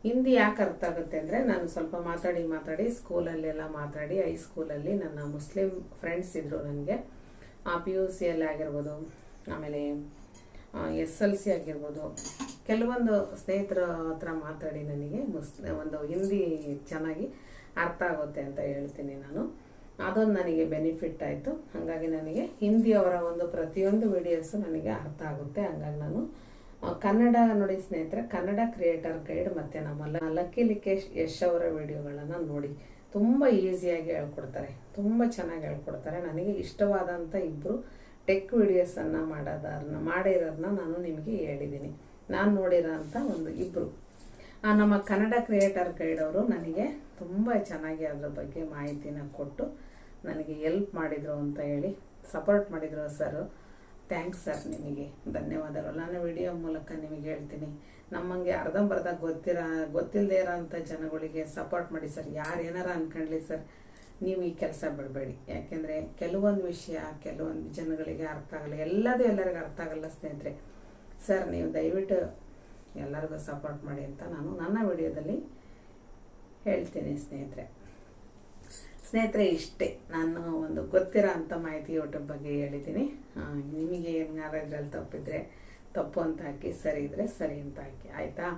ಹಿಂದಿ ಯಾಕೆ ಅರ್ಥ ಆಗುತ್ತೆ ಅಂದರೆ ನಾನು ಸ್ವಲ್ಪ ಮಾತಾಡಿ ಮಾತಾಡಿ ಸ್ಕೂಲಲ್ಲೆಲ್ಲ ಮಾತಾಡಿ ಹೈಸ್ಕೂಲಲ್ಲಿ ನನ್ನ ಮುಸ್ಲಿಂ ಫ್ರೆಂಡ್ಸ್ ಇದ್ದರು ನನಗೆ. ಪಿ ಯು ಸಿಯಲ್ಲಿ ಆಗಿರ್ಬೋದು, ಆಮೇಲೆ ಎಸ್ ಎಲ್ ಸಿ ಆಗಿರ್ಬೋದು. ಕೆಲವೊಂದು ಸ್ನೇಹಿತರ ಹತ್ರ ಮಾತಾಡಿ ನನಗೆ ಮುಸ್, ಒಂದು ಹಿಂದಿ ಚೆನ್ನಾಗಿ ಅರ್ಥ ಆಗುತ್ತೆ ಅಂತ ಹೇಳ್ತೀನಿ ನಾನು. ಅದೊಂದು ನನಗೆ ಬೆನಿಫಿಟ್ ಆಯಿತು. ಹಾಗಾಗಿ ನನಗೆ ಹಿಂದಿಯವರ ಒಂದು ಪ್ರತಿಯೊಂದು ವಿಡಿಯೋಸು ನನಗೆ ಅರ್ಥ ಆಗುತ್ತೆ. ಹಂಗಾಗಿ ನಾನು ಕನ್ನಡ ನೋಡಿ ಸ್ನೇಹಿತರೆ, ಕನ್ನಡ ಕ್ರಿಯೇಟರ್ ಗೈಡ್ ಮತ್ತು ನಮ್ಮ ಲಕ್ಕಿ ಲಿಕೇಶ್ ಯಶ್ ಅವರ ವಿಡಿಯೋಗಳನ್ನು ನೋಡಿ ತುಂಬ ಈಸಿಯಾಗಿ ಹೇಳ್ಕೊಡ್ತಾರೆ. ತುಂಬ ಚೆನ್ನಾಗಿ ಹೇಳ್ಕೊಡ್ತಾರೆ. ನನಗೆ ಇಷ್ಟವಾದಂಥ ಇಬ್ಬರು ಟೆಕ್ ವಿಡಿಯೋಸನ್ನು ಮಾಡೋದನ್ನ ಮಾಡಿರೋದನ್ನ ನಾನು ನಿಮಗೆ ಹೇಳಿದ್ದೀನಿ ನಾನು ನೋಡಿರೋ ಒಂದು ಇಬ್ಬರು ನಮ್ಮ ಕನ್ನಡ ಕ್ರಿಯೇಟರ್ ಗೈಡ್ ಅವರು ನನಗೆ ತುಂಬ ಚೆನ್ನಾಗಿ ಅದರ ಬಗ್ಗೆ ಮಾಹಿತಿನ ಕೊಟ್ಟು ನನಗೆ ಎಲ್ಪ್ ಮಾಡಿದರು ಅಂತ ಹೇಳಿ ಸಪೋರ್ಟ್ ಮಾಡಿದರು ಸರ್ ಥ್ಯಾಂಕ್ಸ್ ಸರ್ ನಿಮಗೆ. ಧನ್ಯವಾದಗಳು. ನಾನು ವಿಡಿಯೋ ಮೂಲಕ ನಿಮಗೆ ಹೇಳ್ತೀನಿ. ನಮ್ಮಂಗೆ ಅರ್ಧಂಬರ್ಧ ಗೊತ್ತಿರ ಗೊತ್ತಿಲ್ಲದೆ ಇರೋಂಥ ಜನಗಳಿಗೆ ಸಪೋರ್ಟ್ ಮಾಡಿ ಸರ್ ಯಾರು ಏನಾರ ಅನ್ಕೊಂಡ್ಲಿ ಸರ್ ನೀವು ಈ ಕೆಲಸ ಬಿಡಬೇಡಿ. ಯಾಕೆಂದರೆ ಕೆಲವೊಂದು ವಿಷಯ ಕೆಲವೊಂದು ಜನಗಳಿಗೆ ಅರ್ಥ ಆಗಲ್ಲ. ಎಲ್ಲದೂ ಎಲ್ಲರಿಗೂ ಅರ್ಥ ಆಗಲ್ಲ ಸ್ನೇಹಿತರೆ. ಸರ್ ನೀವು ದಯವಿಟ್ಟು ಎಲ್ಲರಿಗೂ ಸಪೋರ್ಟ್ ಮಾಡಿ ಅಂತ ನಾನು ನನ್ನ ವಿಡಿಯೋದಲ್ಲಿ ಹೇಳ್ತೀನಿ ಸ್ನೇಹಿತರೆ. ಸ್ನೇಹಿತರೆ, ಇಷ್ಟೇ. ನಾನು ಒಂದು ಗೊತ್ತಿರೋ ಅಂಥ ಮಾಹಿತಿ ಯೂಟ್ಯೂಬ್ ಬಗ್ಗೆ ಹೇಳಿದ್ದೀನಿ. ನಿಮಗೆ ಏನಾದ್ರೂ ಇದ್ರಲ್ಲಿ ತಪ್ಪಿದ್ರೆ ತಪ್ಪು ಅಂತ ಹಾಕಿ, ಸರಿ ಇದ್ರೆ ಸರಿ ಅಂತ ಹಾಕಿ, ಆಯಿತಾ?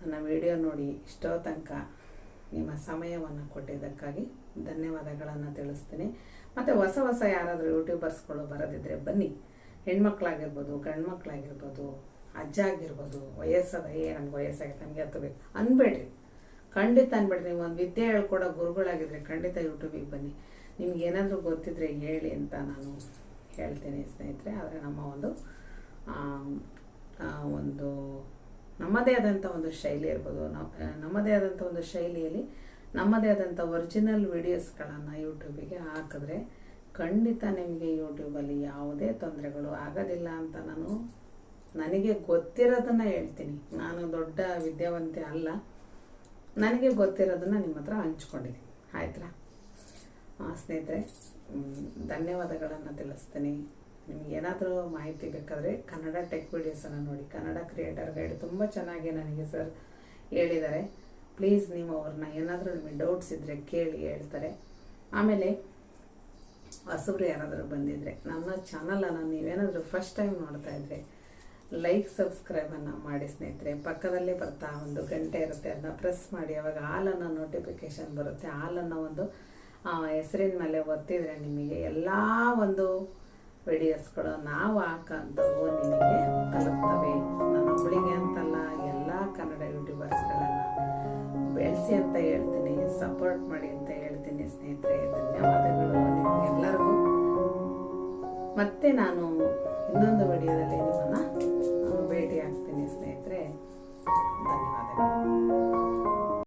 ನನ್ನ ವಿಡಿಯೋ ನೋಡಿ ಇಷ್ಟೋ ತನಕ ನಿಮ್ಮ ಸಮಯವನ್ನು ಕೊಟ್ಟಿದ್ದಕ್ಕಾಗಿ ಧನ್ಯವಾದಗಳನ್ನು ತಿಳಿಸ್ತೀನಿ. ಮತ್ತು ಹೊಸ ಹೊಸ ಯಾರಾದರೂ ಯೂಟ್ಯೂಬರ್ಸ್ಗಳು ಬರೋದಿದ್ರೆ ಬನ್ನಿ. ಹೆಣ್ಮಕ್ಳಾಗಿರ್ಬೋದು, ಗಂಡ್ಮಕ್ಳಾಗಿರ್ಬೋದು ಅಜ್ಜ ಆಗಿರ್ಬೋದು ವಯಸ್ಸದ, ಏ, ನಮ್ಗೆ ನನಗೆ ನಮಗೆ ಹತ್ತಬೇಕು ಅನ್ಬೇಡ್ರಿ. ಖಂಡಿತ ಅನ್ಬಿಡಿ, ನೀವು ಒಂದು ವಿದ್ಯೆ ಹೇಳ್ಕೊಡೋ ಗುರುಗಳಾಗಿದ್ರೆ ಖಂಡಿತ ಯೂಟ್ಯೂಬಿಗೆ ಬನ್ನಿ. ನಿಮ್ಗೆ ಏನಾದರೂ ಗೊತ್ತಿದ್ರೆ ಹೇಳಿ ಅಂತ ನಾನು ಹೇಳ್ತೀನಿ ಸ್ನೇಹಿತರೆ. ಆದರೆ ನಮ್ಮ ಒಂದು ಒಂದು ನಮ್ಮದೇ ಆದಂಥ ಒಂದು ಶೈಲಿ ಇರ್ಬೋದು. ನಮ್ಮದೇ ಆದಂಥ ಒಂದು ಶೈಲಿಯಲ್ಲಿ, ನಮ್ಮದೇ ಆದಂಥ ಒರಿಜಿನಲ್ ವಿಡಿಯೋಸ್ಗಳನ್ನು ಯೂಟ್ಯೂಬಿಗೆ ಹಾಕಿದ್ರೆ ಖಂಡಿತ ನಿಮಗೆ ಯೂಟ್ಯೂಬಲ್ಲಿ ಯಾವುದೇ ತೊಂದರೆಗಳು ಆಗೋದಿಲ್ಲ ಅಂತ ನಾನು, ನನಗೆ ಗೊತ್ತಿರೋದನ್ನು ಹೇಳ್ತೀನಿ. ನಾನು ದೊಡ್ಡ ವಿದ್ಯಾವಂತೆ ಅಲ್ಲ. ನನಗೆ ಗೊತ್ತಿರೋದನ್ನು ನಿಮ್ಮ ಹತ್ರ ಹಂಚ್ಕೊಂಡಿದ್ದೀನಿ. ಆಯ್ತಾ? ಸ್ನೇಹಿತರೆ ಧನ್ಯವಾದಗಳನ್ನು ತಿಳಿಸ್ತೀನಿ. ನಿಮ್ಗೆ ಏನಾದರೂ ಮಾಹಿತಿ ಬೇಕಾದರೆ ಕನ್ನಡ ಟೆಕ್ ವಿಡಿಯೋಸನ್ನು ನೋಡಿ. ಕನ್ನಡ ಕ್ರಿಯೇಟರ್ ಗೈಡ್ ತುಂಬ ಚೆನ್ನಾಗಿ ನನಗೆ ಸರ್ ಹೇಳಿದ್ದಾರೆ. ಪ್ಲೀಸ್ ನೀವು ಅವ್ರನ್ನ ಏನಾದರೂ ನಿಮಗೆ ಡೌಟ್ಸ್ ಇದ್ದರೆ ಕೇಳಿ ಹೇಳ್ತಾರೆ. ಆಮೇಲೆ ಹೊಸಬ್ರು ಯಾರಾದರೂ ಬಂದಿದ್ದರೆ ನನ್ನ ಚಾನಲನ್ನು ನೀವೇನಾದರೂ ಫಸ್ಟ್ ಟೈಮ್ ನೋಡ್ತಾ ಇದ್ರೆ ಲೈಕ್ ಸಬ್ಸ್ಕ್ರೈಬನ್ನು ಮಾಡಿ ಸ್ನೇಹಿತರೆ. ಪಕ್ಕದಲ್ಲೇ ಬರ್ತಾ ಒಂದು ಗಂಟೆ ಇರುತ್ತೆ ಅದನ್ನ ಪ್ರೆಸ್ ಮಾಡಿ. ಅವಾಗ ಹಾಲನ್ನು ನೋಟಿಫಿಕೇಶನ್ ಬರುತ್ತೆ. ಹಾಲನ್ನು ಒಂದು ಹೆಸರಿನ ಮೇಲೆ ಒತ್ತಿದ್ರೆ ನಿಮಗೆ ಎಲ್ಲ ಒಂದು ವಿಡಿಯೋಸ್ಗಳು ನಾವು ಹಾಕೋಂಥವು ನಿಮಗೆ ತಲುಪ್ತವೆ. ನನ್ನೊಬ್ಬಳಿಗೆ ಅಂತಲ್ಲ, ಎಲ್ಲ ಕನ್ನಡ ಯೂಟ್ಯೂಬರ್ಸ್ಗಳನ್ನು ಬೆಳೆಸಿ ಅಂತ ಹೇಳ್ತೀನಿ ಸಪೋರ್ಟ್ ಮಾಡಿ ಅಂತ ಹೇಳ್ತೀನಿ ಸ್ನೇಹಿತರೆ. ಧನ್ಯವಾದಗಳು ನಿಮಗೆಲ್ಲರಿಗೂ. ಮತ್ತೆ ನಾನು ಇನ್ನೊಂದು ವಿಡಿಯೋದಲ್ಲಿ ನಿಮ್ಮನ್ನು